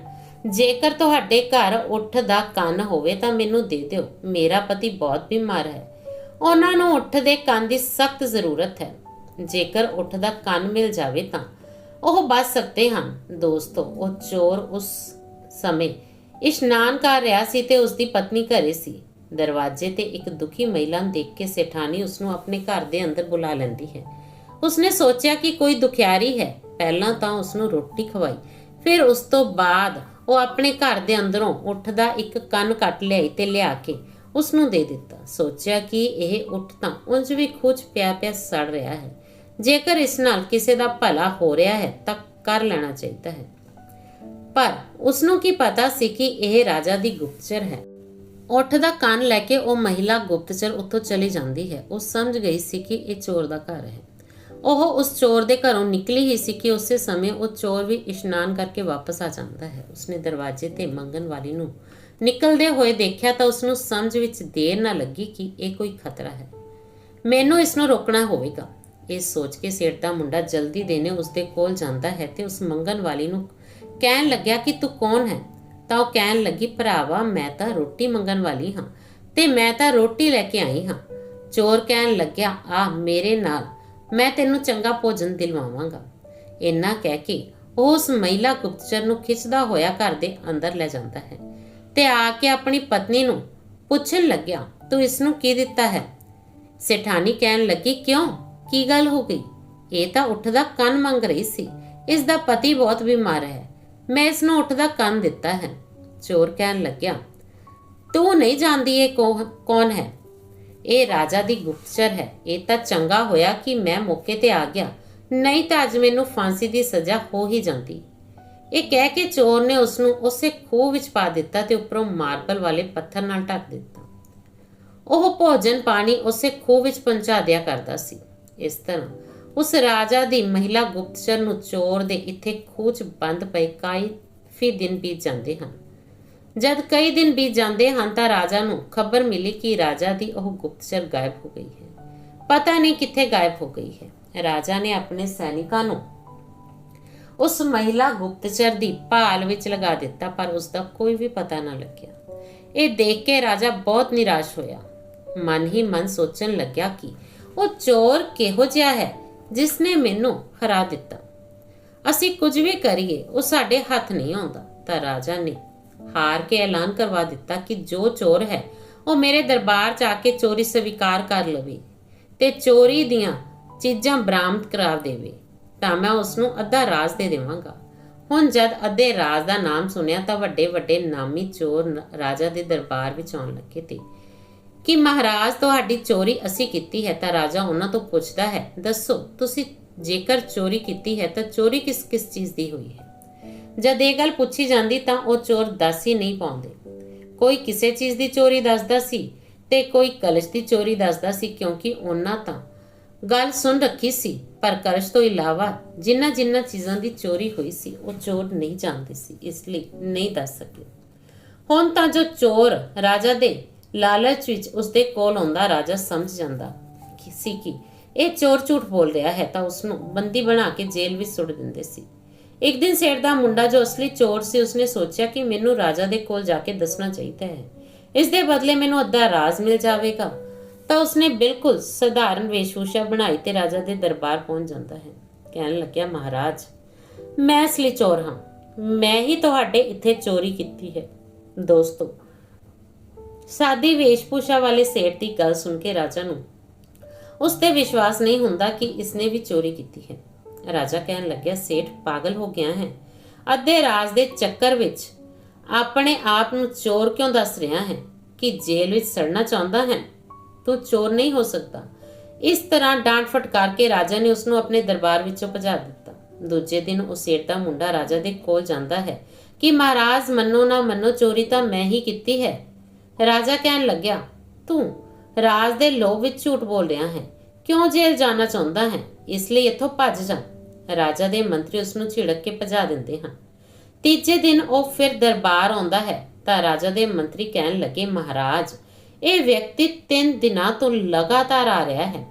A: ਜੇਕਰ ਤੁਹਾਡੇ ਘਰ ਉੱਠ ਦਾ ਕੰਨ ਹੋਵੇ ਤਾਂ ਮੈਨੂੰ ਦੇ ਦਿਓ। ਮੇਰਾ ਪਤੀ ਬਹੁਤ ਬਿਮਾਰ ਹੈ। ਉਹਨਾਂ ਨੂੰ ਉੱਠ ਦੇ ਕੰਨ ਦੀ ਸਖਤ ਜ਼ਰੂਰਤ ਹੈ। ਜੇਕਰ ਉੱਠ ਦਾ ਕੰਨ ਮਿਲ ਜਾਵੇ ਤਾਂ ਉਹ ਬਚ ਸਕਦੇ ਹਨ ਦੋਸਤੋ, ਉਹ ਚੋਰ ਉਸ ਸਮੇਂ ਇਸ਼ਨਾਨ ਕਰ ਰਿਹਾ ਸੀ ਤੇ ਉਸ ਦੀ ਪਤਨੀ ਘਰੇ ਸੀ। ਦਰਵਾਜ਼ੇ ਤੇ ਇੱਕ ਦੁਖੀ ਮਹਿਲਾ ਨੂੰ ਦੇਖ ਕੇ ਸੇਠਾਨੀ ਉਸ ਨੂੰ ਆਪਣੇ ਘਰ ਦੇ ਅੰਦਰ ਬੁਲਾ ਲੈਂਦੀ ਹੈ। ਉਸਨੇ ਸੋਚਿਆ ਕਿ ਕੋਈ ਦੁਖਿਆਰੀ ਹੈ। ਪਹਿਲਾਂ ਤਾਂ ਉਸ ਨੂੰ ਰੋਟੀ ਖਵਾਈ। ਫਿਰ ਉਸ ਤੋਂ ਬਾਅਦ ਉਹ ਆਪਣੇ ਘਰ ਦੇ ਅੰਦਰੋਂ ਉੱਠ ਦਾ ਇੱਕ ਕੰਨ ਕੱਟ ਲਿਆਈ ਤੇ ਲਿਆ ਕੇ ਉਸ ਨੂੰ ਦੇ ਦਿੱਤਾ। ਸੋਚਿਆ ਕਿ ਇਹ ਉੱਠ ਤਾਂ ਉਂਝ ਵੀ ਖੁਚ ਪਿਆ ਪਿਆ ਸੜ ਰਿਹਾ ਹੈ। ਜੇਕਰ ਇਸ ਨਾਲ ਕਿਸੇ ਦਾ ਭਲਾ ਹੋ ਰਿਹਾ ਹੈ, ਤਾਂ ਕਰ ਲੈਣਾ ਚਾਹੀਦਾ ਹੈ। ਪਰ ਉਸ ਨੂੰ ਕੀ ਪਤਾ ਸੀ ਕਿ ਇਹ ਰਾਜਾ ਦੀ ਗੁਪਤਚਰ ਹੈ। ਉੱਠ ਦਾ ਕੰਨ ਲੈ ਕੇ ਉਹ ਮਹਿਲਾ ਗੁਪਤਚਰ ਉੱਥੋਂ ਚਲੀ ਜਾਂਦੀ ਹੈ। ਉਹ ਸਮਝ ਗਈ ਸੀ ਕਿ ਇਹ ਚੋਰ ਦਾ ਘਰ ਹੈ। ਉਹ ਉਸ ਚੋਰ ਦੇ ਘਰੋਂ ਨਿਕਲੀ ਹੀ ਸੀ ਕਿ ਉਸੇ ਸਮੇਂ ਉਹ ਚੋਰ ਵੀ ਇਸ਼ਨਾਨ ਕਰਕੇ ਵਾਪਸ ਆ ਜਾਂਦਾ ਹੈ। ਉਸਨੇ ਦਰਵਾਜ਼ੇ ਤੇ ਮੰਗਣ ਵਾਲੀ ਨੂੰ ਨਿਕਲਦੇ ਹੋਏ ਦੇਖਿਆ ਤਾਂ ਉਸ ਨੂੰ ਸਮਝ ਵਿੱਚ ਦੇਰ ਨਾ ਲੱਗੀ ਕਿ ਇਹ ਕੋਈ ਖਤਰਾ ਹੈ। ਮੈਨੂੰ ਇਸ ਨੂੰ ਰੋਕਣਾ ਹੋਵੇਗਾ। ਇਹ ਸੋਚ ਕੇ ਸੇਠ ਦਾ ਮੁੰਡਾ ਜਲਦੀ ਦੇਨੇ ਉਸਦੇ ਕੋਲ ਜਾਂਦਾ ਹੈ ਤੇ ਉਸ ਮੰਗਣ ਵਾਲੀ ਨੂੰ ਕਹਿਣ ਲੱਗਿਆ ਕਿ ਤੂੰ ਕੌਣ ਹੈ? ਤਾਂ ਉਹ ਕਹਿਣ ਲੱਗੀ, ਭਰਾਵਾ, ਮੈਂ ਤਾਂ ਰੋਟੀ ਮੰਗਣ ਵਾਲੀ ਹਾਂ ਤੇ ਮੈਂ ਤਾਂ ਰੋਟੀ ਲੈ ਕੇ ਆਈ ਹਾਂ। ਚੋਰ ਕਹਿਣ ਲੱਗਿਆ, ਆ, ਮੇਰੇ ਨਾਲ ਮੈਂ ਤੈਨੂੰ ਚੰਗਾ ਭੋਜਨ ਦਿਲਵਾਵਾਂਗਾ। ਇੰਨਾ ਕਹਿ ਕੇ ਉਹ ਉਸ ਮਹਿਲਾ ਗੁਪਤਚਰ ਨੂੰ ਖਿੱਚਦਾ ਹੋਇਆ ਘਰ ਦੇ ਅੰਦਰ ਲੈ ਜਾਂਦਾ ਹੈ ਤੇ ਆ ਕੇ ਆਪਣੀ ਪਤਨੀ ਨੂੰ ਪੁੱਛਣ ਲੱਗਿਆ, ਤੂੰ ਇਸ ਨੂੰ ਕੀ ਦਿੱਤਾ ਹੈ? ਸੇਠਾਨੀ ਕਹਿਣ ਲੱਗੀ, ਕਿਉਂ? ਕੀ ਗੱਲ ਹੋ ਗਈ? ਇਹ ਤਾਂ ਉੱਠਦਾ ਕੰਨ ਮੰਗ ਰਹੀ ਸੀ। ਇਸ ਦਾ ਪਤੀ ਬਹੁਤ ਬਿਮਾਰ ਹੈ। ਮੈਂ ਇਸ ਨੂੰ ਉੱਠਦਾ ਕੰਨ ਦਿੱਤਾ ਹੈ। ਚੋਰ ਕਹਿਣ ਲੱਗਿਆ, ਤੂੰ ਨਹੀਂ ਜਾਣਦੀ ਇਹ ਕੌਣ ਹੈ? ਇਹ ਰਾਜਾ ਦੀ ਗੁਪਤਚਰ ਹੈ। ਇਹ ਤਾਂ ਚੰਗਾ ਹੋਇਆ ਕਿ ਮੈਂ ਮੌਕੇ ਤੇ ਆ ਗਿਆ। ਨਹੀਂ ਤਾਂ ਅੱਜ ਮੈਨੂੰ ਫਾਂਸੀ ਦੀ ਸਜ਼ਾ ਹੋ ਹੀ ਜਾਂਦੀ। ਇਹ ਕਹਿ ਕੇ ਚੋਰ ਨੇ ਉਸ ਨੂੰ ਉਸੇ ਖੂਹ ਵਿੱਚ ਪਾ ਦਿੱਤਾ ਤੇ ਉੱਪਰੋਂ ਮਾਰਬਲ ਵਾਲੇ ਪੱਥਰ ਨਾਲ ਢੱਕ ਦਿੱਤਾ। ਉਹ ਭੋਜਨ ਪਾਣੀ ਉਸੇ ਖੂਹ ਵਿੱਚ ਪਹੁੰਚਾ ਦਿਆ ਕਰਦਾ ਸੀ। ਇਸ ਤਰ੍ਹਾਂ। ਉਸ ਰਾਜਾ ਦੀ ਮਹਿਲਾ ਗੁਪਤਚਰ ਨੂੰ ਚੋਰ ਦੇ ਇੱਥੇ ਖੂਹ ਬੰਦ ਪਏ ਕਾਫੀ ਦਿਨ ਬੀਤ ਜਾਂਦੇ ਹਨ। ਜਦ ਕਈ ਦਿਨ ਬੀਤ ਜਾਂਦੇ ਹਨ ਤਾਂ ਰਾਜਾ ਨੂੰ ਖਬਰ ਮਿਲੀ ਕਿ ਰਾਜਾ ਦੀ ਉਹ ਗੁਪਤਚਰ ਗਾਇਬ ਹੋ ਗਈ ਹੈ। ਪਤਾ ਨਹੀਂ ਕਿੱਥੇ ਗਾਇਬ ਹੋ ਗਈ ਹੈ। ਰਾਜਾ ਨੇ ਆਪਣੇ ਸੈਨਿਕਾਂ ਨੂੰ ਉਸ ਮਹਿਲਾ ਗੁਪਤਚਰ ਦੀ ਭਾਲ ਵਿੱਚ ਲਗਾ ਦਿੱਤਾ, ਪਰ ਉਸ ਦਾ ਕੋਈ ਵੀ ਪਤਾ ਨਾ ਲੱਗਿਆ। ਇਹ ਦੇਖ ਕੇ ਰਾਜਾ ਬਹੁਤ ਨਿਰਾਸ਼ ਹੋਇਆ। ਮਨ ਹੀ ਮਨ ਸੋਚਣ ਲੱਗਿਆ ਕਿ ਉਹ ਚੋਰ ਕਿਹੋ ਜਿਹਾ ਹੈ ਜਿਸ ਨੇ ਮੈਨੂੰ ਹਰਾ ਦਿੱਤਾ। ਅਸੀਂ ਕੁਝ ਵੀ ਕਰੀਏ, ਉਹ ਸਾਡੇ ਹੱਥ ਨਹੀਂ ਆਉਂਦਾ, ਤਾਂ ਰਾਜਾ ਨੇ ਹਾਰ ਕੇ ਐਲਾਨ ਕਰਵਾ ਦਿੱਤਾ ਕਿ ਜੋ ਚੋਰ ਹੈ, ਉਹ ਮੇਰੇ ਦਰਬਾਰ 'ਚ ਆ ਕੇ ਚੋਰੀ ਸਵੀਕਾਰ ਕਰ ਲਵੇ ਤੇ ਚੋਰੀ ਦੀਆਂ ਚੀਜ਼ਾਂ ਬਰਾਮਦ ਕਰਾ ਦੇਵੇ, ਤਾਂ ਮੈਂ ਉਸ ਨੂੰ ਅੱਧਾ ਰਾਜ ਦੇ ਦੇਵਾਂਗਾ। ਹੁਣ ਜਦ ਅੱਧੇ ਰਾਜ ਦਾ ਨਾਮ ਸੁਣਿਆ ਤਾਂ ਵੱਡੇ ਵੱਡੇ ਨਾਮੀ ਚੋਰ ਰਾਜਾ ਦੇ ਦਰਬਾਰ ਵਿੱਚ ਆਉਣ ਲੱਗੇ ਤੇ ਕਿ ਮਹਾਰਾਜ ਤੁਹਾਡੀ ਚੋਰੀ ਅਸੀਂ ਕੀਤੀ ਹੈ ਤਾਂ ਰਾਜਾ ਉਹਨਾਂ ਤੋਂ ਪੁੱਛਦਾ ਹੈ, ਦੱਸੋ, ਤੁਸੀਂ ਜੇਕਰ ਚੋਰੀ ਕੀਤੀ ਹੈ ਤਾਂ ਚੋਰੀ ਕਿਸ ਕਿਸ ਚੀਜ਼ ਦੀ ਹੋਈ ਹੈ? ਜਦ ਇਹ ਗੱਲ ਪੁੱਛੀ ਜਾਂਦੀ ਤਾਂ ਉਹ ਚੋਰ ਦੱਸ ਹੀ ਨਹੀਂ ਪਾਉਂਦੇ। ਕੋਈ ਕਿਸੇ ਚੀਜ਼ ਦੀ ਚੋਰੀ ਦੱਸਦਾ ਸੀ ਤੇ ਕੋਈ ਕਲਸ਼ ਦੀ ਚੋਰੀ ਦੱਸਦਾ ਸੀ ਕਿਉਂਕਿ ਉਹਨਾਂ ਤਾਂ ਗੱਲ ਸੁਣ ਰੱਖੀ ਸੀ, ਪਰ ਕਲਸ਼ ਤੋਂ ਇਲਾਵਾ ਜਿੰਨਾ ਜਿੰਨਾ ਚੀਜ਼ਾਂ ਦੀ ਚੋਰੀ ਹੋਈ ਸੀ, ਉਹ ਚੋਰ ਨਹੀਂ ਜਾਣਦੇ ਸੀ, ਇਸ ਲਈ ਨਹੀਂ ਦੱਸ ਸਕੇ। ਹੁਣ ਤਾਂ ਜੋ ਚੋਰ ਰਾਜਾ ਦੇ ਲਾਲਚ ਵਿੱਚ ਉਸਦੇ ਕੋਲ ਆਉਂਦਾ ਰਾਜਾ ਸਮਝ ਜਾਂਦਾ ਕਿ- ਸੀ ਕਿ, ਇਹ ਚੋਰ ਝੂਠ ਬੋਲ ਰਿਹਾ ਹੈ ਤਾਂ ਉਸ ਨੂੰ ਬੰਦੀ ਬਣਾ ਕੇ ਜੇਲ੍ਹ ਵਿੱਚ ਸੁੱਟ ਦਿੰਦੇ ਸੀ। ਇੱਕ ਦਿਨ ਸੇਠ ਦਾ ਮੁੰਡਾ ਜੋ ਅਸਲੀ ਚੋਰ ਸੀ, ਉਸਨੇ ਸੋਚਿਆ ਕਿ ਮੈਨੂੰ ਰਾਜਾ ਦੇ ਕੋਲ ਜਾ ਕੇ ਦੱਸਣਾ ਚਾਹੀਦਾ ਹੈ। ਇਸ ਦੇ ਬਦਲੇ ਮੈਨੂੰ ਅੱਧਾ ਰਾਜ ਮਿਲ ਜਾਵੇਗਾ। ਤਾਂ ਉਸਨੇ ਬਿਲਕੁਲ ਸਧਾਰਨ ਵੇਸ਼ਭੂਸ਼ਾ ਬਣਾਈ ਤੇ ਰਾਜਾ ਦੇ ਦਰਬਾਰ ਪਹੁੰਚ ਜਾਂਦਾ ਹੈ। ਕਹਿਣ ਲੱਗਿਆ, ਮਹਾਰਾਜ, ਮੈਂ ਅਸਲੀ ਚੋਰ ਹਾਂ। ਮੈਂ ਹੀ ਤੁਹਾਡੇ ਇੱਥੇ ਚੋਰੀ ਕੀਤੀ ਹੈ। ਦੋਸਤੋ ਸਾਦੀ ਵੇਸ਼ਭੂਸ਼ਾ ਵਾਲੇ ਸੇਠ ਦੀ ਗੱਲ ਸੁਣ ਕੇ ਰਾਜਾ ਨੂੰ ਉਸ ਤੇ ਵਿਸ਼ਵਾਸ ਨਹੀਂ ਹੁੰਦਾ ਕਿ ਇਸਨੇ ਵੀ ਚੋਰੀ ਕੀਤੀ ਹੈ। ਰਾਜਾ ਕਹਿਣ ਲੱਗਿਆ, ਸੇਠ, ਪਾਗਲ ਹੋ ਗਿਆ ਹੈ। ਅੱਧੇ ਰਾਜ ਦੇ ਚੱਕਰ ਵਿੱਚ ਆਪਣੇ ਆਪ ਨੂੰ ਚੋਰ ਕਿਉਂ ਦੱਸ ਰਿਹਾ ਹੈ ਕਿ ਜੇਲ੍ਹ ਵਿੱਚ ਸੜਨਾ ਚਾਹੁੰਦਾ ਹੈ? ਤੂੰ ਚੋਰ ਨਹੀਂ ਹੋ ਸਕਦਾ। ਇਸ ਤਰ੍ਹਾਂ ਡਾਂਟ ਫਟਕਾਰ ਕੇ ਰਾਜਾ ਨੇ ਉਸ ਨੂੰ ਆਪਣੇ ਦਰਬਾਰ ਵਿੱਚੋਂ ਭਜਾ ਦਿੱਤਾ। ਦੂਜੇ ਦਿਨ ਉਹ ਸੇਠ ਦਾ ਮੁੰਡਾ ਰਾਜਾ ਦੇ ਕੋਲ ਜਾਂਦਾ ਹੈ ਕਿ, ਮਹਾਰਾਜ, ਮੰਨੋ ਨਾ ਮੰਨੋ, ਚੋਰੀ ਤਾਂ ਮੈਂ ਹੀ ਕੀਤੀ ਹੈ। ਰਾਜਾ ਕਹਿਣ ਲੱਗਿਆ, ਤੂੰ ਰਾਜ ਦੇ ਲੋਭ ਵਿੱਚ ਝੂਠ ਬੋਲ ਰਿਹਾ ਹੈ। ਕਿਉਂ ਜੇਲ੍ਹ ਜਾਣਾ ਚਾਹੁੰਦਾ ਹੈ? ਇਸ ਲਈ ਇੱਥੋਂ ਭੱਜ ਜਾ। ਰਾਜਾ ਦੇ ਮੰਤਰੀ ਉਸ ਨੂੰ ਝਿੜਕ ਕੇ ਭਜਾ ਦਿੰਦੇ ਹਨ। ਤੀਜੇ ਦਿਨ ਉਹ ਫਿਰ ਦਰਬਾਰ ਆਉਂਦਾ ਹੈ, ਤਾਂ ਰਾਜਾ ਦੇ ਮੰਤਰੀ ਕਹਿਣ ਲੱਗੇ, ਮਹਾਰਾਜ, ਇਹ ਵਿਅਕਤੀ ਤਿੰਨ ਦਿਨਾਂ ਤੋਂ ਲਗਾਤਾਰ ਆ ਰਿਹਾ ਹੈ।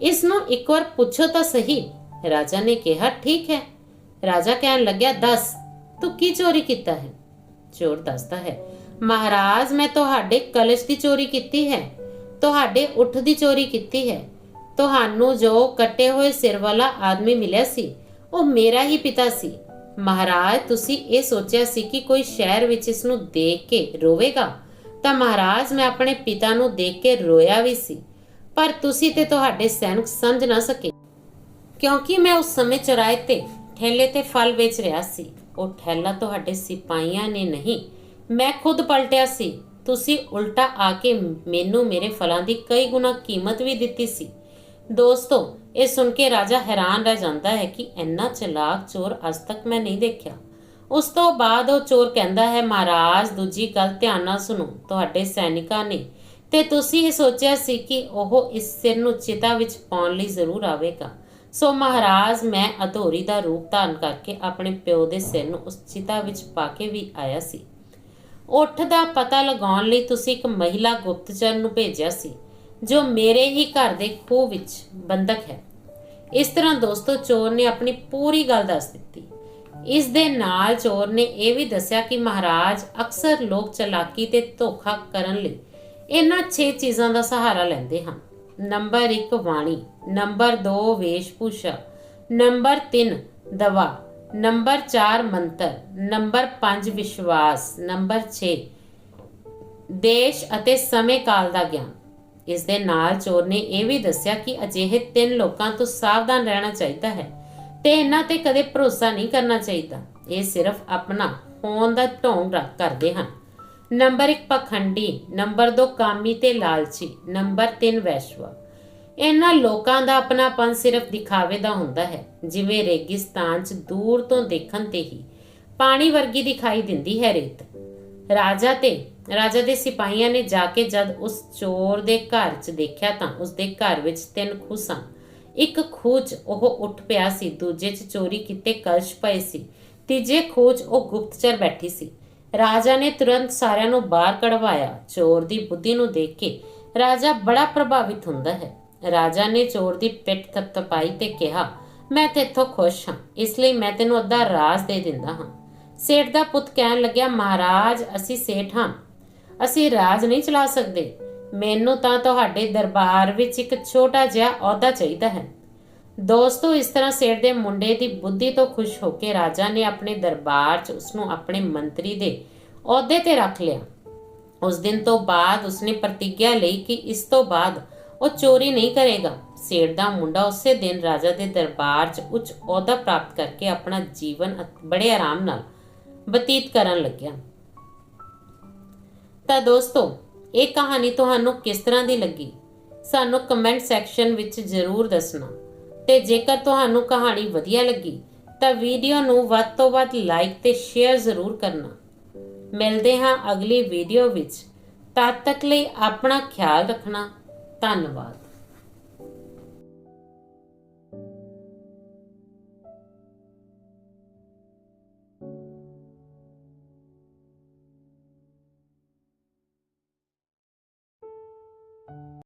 A: ਇਸ ਨੂੰ ਇੱਕ ਵਾਰ ਪੁੱਛੋ ਤਾਂ ਸਹੀ। ਰਾਜਾ ਨੇ ਕਿਹਾ, ਠੀਕ ਹੈ। ਰਾਜਾ ਕਹਿਣ ਲੱਗਿਆ, ਦੱਸ, ਤੂੰ ਕੀ ਚੋਰੀ ਕੀਤਾ ਹੈ? ਚੋਰ ਦੱਸਦਾ ਹੈ ਮਹਾਰਾਜ, ਮੈਂ ਤੁਹਾਡੇ ਕਲਸ਼ ਦੀ ਚੋਰੀ ਕੀਤੀ ਹੈ। ਤੁਹਾਡੇ ਉੱਠ ਦੀ ਚੋਰੀ ਕੀਤੀ ਹੈ। ਤੁਹਾਨੂੰ ਜੋ ਕੱਟੇ ਹੋਏ ਸਿਰ ਵਾਲਾ ਆਦਮੀ ਮਿਲਿਆ ਸੀ, ਉਹ ਮੇਰਾ ਹੀ ਪਿਤਾ ਸੀ। ਮਹਾਰਾਜ, ਤੁਸੀਂ ਇਹ ਸੋਚਿਆ ਸੀ ਕਿ ਕੋਈ ਸ਼ਹਿਰ ਵਿੱਚ ਇਸ ਨੂੰ ਦੇਖ ਕੇ ਰੋਵੇਗਾ? ਤਾਂ ਮਹਾਰਾਜ, ਮੈਂ ਆਪਣੇ ਪਿਤਾ ਨੂੰ ਦੇਖ ਕੇ ਰੋਇਆ ਵੀ ਸੀ। ਪਰ ਤੁਸੀਂ ਤੇ ਤੁਹਾਡੇ ਸੈਨਿਕ ਸਮਝ ਨਾ ਸਕੇ। ਕਿਉਂਕਿ ਮੈਂ ਉਸ ਸਮੇਂ ਚੁਰਾਏ ਤੇ ਠੇਲੇ ਤੇ ਫਲ ਵੇਚ ਰਿਹਾ ਸੀ। ਉਹ ਠੇਲਾ ਤੁਹਾਡੇ ਸਿਪਾਹੀਆਂ ਨੇ ਨਹੀਂ ਮੈਂ ਖੁਦ ਪਲਟਿਆ ਸੀ। ਤੁਸੀਂ ਉਲਟਾ ਆ ਕੇ ਮੈਨੂੰ ਮੇਰੇ ਫਲਾਂ ਦੀ ਕਈ ਗੁਣਾ ਕੀਮਤ ਵੀ ਦਿੱਤੀ ਸੀ। ਦੋਸਤੋ, ਇਹ ਸੁਣ ਕੇ ਰਾਜਾ ਹੈਰਾਨ ਰਹਿ ਜਾਂਦਾ ਹੈ ਕਿ ਇੰਨਾ ਚਲਾਕ ਚੋਰ ਅੱਜ ਤੱਕ ਮੈਂ ਨਹੀਂ ਦੇਖਿਆ। ਉਸ ਤੋਂ ਬਾਅਦ ਉਹ ਚੋਰ ਕਹਿੰਦਾ ਹੈ, ਮਹਾਰਾਜ, ਦੂਜੀ ਗੱਲ ਧਿਆਨ ਨਾਲ ਸੁਣੋ, ਤੁਹਾਡੇ ਸੈਨਿਕਾਂ ਨੇ ਤੇ ਤੁਸੀਂ ਇਹ ਸੋਚਿਆ ਸੀ ਕਿ ਉਹ ਇਸ ਸਿਰ ਨੂੰ ਚਿਤਾ ਵਿੱਚ ਪਾਉਣ ਲਈ ਜ਼ਰੂਰ ਆਵੇਗਾ। ਸੋ ਮਹਾਰਾਜ, ਮੈਂ ਅਧੋਰੀ ਦਾ ਰੂਪ ਧਾਰਨ ਕਰਕੇ ਆਪਣੇ ਪਿਓ ਦੇ ਸਿਰ ਨੂੰ ਉਸ ਚਿਤਾ ਵਿੱਚ ਪਾ ਕੇ ਵੀ ਆਇਆ ਸੀ। ਉੱਠ ਦਾ ਪਤਾ ਲਗਾਉਣ ਲਈ ਤੁਸੀਂ ਇੱਕ ਮਹਿਲਾ ਗੁਪਤਚਰ ਨੂੰ ਭੇਜਿਆ ਸੀ, ਜੋ ਮੇਰੇ ਹੀ ਘਰ ਦੇ ਖੂਹ ਵਿੱਚ ਬੰਦਕ ਹੈ। ਇਸ ਤਰ੍ਹਾਂ ਦੋਸਤੋ, ਚੋਰ ਨੇ ਆਪਣੀ ਪੂਰੀ ਗੱਲ ਦੱਸ ਦਿੱਤੀ। ਇਸ ਦੇ ਨਾਲ ਚੋਰ ਨੇ ਇਹ ਵੀ ਦੱਸਿਆ ਕਿ ਮਹਾਰਾਜ ਅਕਸਰ ਲੋਕ ਚਲਾਕੀ ਤੇ ਧੋਖਾ ਕਰਨ ਲਈ ਇਹਨਾਂ 6 ਚੀਜ਼ਾਂ ਦਾ ਸਹਾਰਾ ਲੈਂਦੇ ਹਨ। ਨੰਬਰ 1 ਵਾਣੀ, ਨੰਬਰ 2 ਵੇਸ਼ਭੂਸ਼ਾ, ਨੰਬਰ 3 ਦਵਾ ਨੰਬਰ 4 ਮੰਤਰ, ਨੰਬਰ 5 ਵਿਸ਼ਵਾਸ, ਨੰਬਰ 6 ਦੇਸ਼ ਅਤੇ ਸਮੇਂ ਕਾਲ ਦਾ ਗਿਆਨ। ਇਸ ਦੇ ਨਾਲ ਚੋਰ ਨੇ ਇਹ ਵੀ ਦੱਸਿਆ ਕਿ ਅਜਿਹੇ ਤਿੰਨ ਲੋਕਾਂ ਤੋਂ ਸਾਵਧਾਨ ਰਹਿਣਾ ਚਾਹੀਦਾ ਹੈ ਤੇ ਇਹਨਾਂ ਤੇ ਕਦੇ ਭਰੋਸਾ ਨਹੀਂ ਕਰਨਾ ਚਾਹੀਦਾ। ਇਹ ਸਿਰਫ ਆਪਣਾ ਹੋਣ ਦਾ ਢੋਂਗ ਕਰਦੇ ਹਨ। ਨੰਬਰ 1 ਪਖੰਡੀ, ਨੰਬਰ 2 ਕਾਮੀ ਤੇ ਲਾਲਚੀ, ਨੰਬਰ 3 ਵੈਸ਼ਵਾ। ਇਹਨਾਂ ਲੋਕਾਂ ਦਾ ਆਪਣਾਪਨ ਸਿਰਫ ਦਿਖਾਵੇ ਦਾ ਹੁੰਦਾ ਹੈ, ਜਿਵੇਂ ਰੇਗਿਸਤਾਨ 'ਚ ਦੂਰ ਤੋਂ ਦੇਖਣ ਤੇ ਹੀ ਪਾਣੀ ਵਰਗੀ ਦਿਖਾਈ ਦਿੰਦੀ ਹੈ ਰੇਤ। ਰਾਜਾ ਤੇ, ਰਾਜਾ ਦੇ ਸਿਪਾਹੀਆਂ ਨੇ ਜਾ ਕੇ ਜਦ ਉਸ ਚੋਰ ਦੇ ਘਰ 'ਚ ਦੇਖਿਆ ਤਾਂ ਉਸ ਦੇ ਘਰ ਵਿੱਚ ਤਿੰਨ ਖੂਹ ਸਨ। ਇੱਕ ਖੂਹ 'ਚ ਉਹ ਉੱਠ ਪਿਆ ਸੀ, ਦੂਜੇ 'ਚ ਚੋਰੀ ਕੀਤੇ ਕਲਸ਼ ਪਏ ਸੀ, ਤੀਜੇ ਖੂਹ 'ਚ ਉਹ ਗੁਪਤਚਰ ਬੈਠੀ ਸੀ। ਰਾਜਾ ਨੇ ਤੁਰੰਤ ਸਾਰਿਆਂ ਨੂੰ ਬਾਹਰ ਕਢਵਾਇਆ। ਚੋਰ ਦੀ ਬੁੱਧੀ ਨੂੰ ਦੇਖ ਕੇ ਰਾਜਾ ਬੜਾ ਪ੍ਰਭਾਵਿਤ ਹੁੰਦਾ ਹੈ। ਰਾਜਾ ਨੇ ਚੋਰ ਦੀ ਪਿੱਠ ਥਪਥਪਾਈ ਤੇ ਕਿਹਾ, ਮੈਂ ਤੇਥੋਂ ਖੁਸ਼ ਹਾਂ, ਇਸ ਲਈ ਮੈਂ ਤੈਨੂੰ ਅੱਧਾ ਰਾਜ ਦੇ ਦਿੰਦਾ ਹਾਂ। ਸੇਠ ਦਾ ਪੁੱਤ ਕਹਿਣ ਲੱਗਿਆ, ਮਹਾਰਾਜ, ਅਸੀਂ ਸੇਠ ਹਾਂ। ਅਸੀਂ ਰਾਜ ਨਹੀਂ ਚਲਾ ਸਕਦੇ। ਮੈਨੂੰ ਤਾਂ ਤੁਹਾਡੇ ਦਰਬਾਰ ਵਿੱਚ ਇੱਕ ਛੋਟਾ ਜਿਹਾ ਅਹੁਦਾ ਚਾਹੀਦਾ ਹੈ। ਦੋਸਤੋ, ਇਸ ਤਰ੍ਹਾਂ ਸੇਠ ਦੇ ਮੁੰਡੇ ਦੀ ਬੁੱਧੀ ਤੋਂ ਖੁਸ਼ ਹੋ ਕੇ ਰਾਜਾ ਨੇ ਆਪਣੇ ਦਰਬਾਰ 'ਚ ਉਸ ਨੂੰ ਆਪਣੇ ਮੰਤਰੀ ਦੇ ਅਹੁਦੇ ਤੇ ਰੱਖ ਲਿਆ। ਉਸ ਦਿਨ ਤੋਂ ਬਾਅਦ ਉਸਨੇ ਪ੍ਰਤੀਗਿਆ ਲਈ ਕਿ ਇਸ ਤੋਂ ਬਾਅਦ ਉਹ ਚੋਰੀ ਨਹੀਂ ਕਰੇਗਾ। ਸੇਠ ਦਾ ਮੁੰਡਾ ਉਸੇ ਦਿਨ ਰਾਜਾ ਦੇ ਦਰਬਾਰ 'ਚ ਉੱਚ ਅਹੁਦਾ ਪ੍ਰਾਪਤ ਕਰਕੇ ਆਪਣਾ ਜੀਵਨ ਬੜੇ ਆਰਾਮ ਨਾਲ ਬਤੀਤ ਕਰਨ ਲੱਗਿਆ। ਤਾਂ ਦੋਸਤੋ, ਇਹ ਕਹਾਣੀ ਤੁਹਾਨੂੰ ਕਿਸ ਤਰ੍ਹਾਂ ਦੀ ਲੱਗੀ? ਸਾਨੂੰ ਕਮੈਂਟ ਸੈਕਸ਼ਨ ਵਿੱਚ ਜ਼ਰੂਰ ਦੱਸਣਾ। ਤੇ ਜੇਕਰ ਤੁਹਾਨੂੰ ਕਹਾਣੀ ਵਧੀਆ ਲੱਗੀ, ਤਾਂ ਵੀਡੀਓ ਨੂੰ ਵੱਧ ਤੋਂ ਵੱਧ ਲਾਈਕ ਤੇ ਸ਼ੇਅਰ ਜ਼ਰੂਰ ਕਰਨਾ। ਮਿਲਦੇ ਹਾਂ ਅਗਲੀ ਵੀਡੀਓ ਵਿੱਚ। ਤਦ ਤੱਕ ਲਈ ਆਪਣਾ ਖਿਆਲ ਰੱਖਣਾ। ਧੰਨਵਾਦ।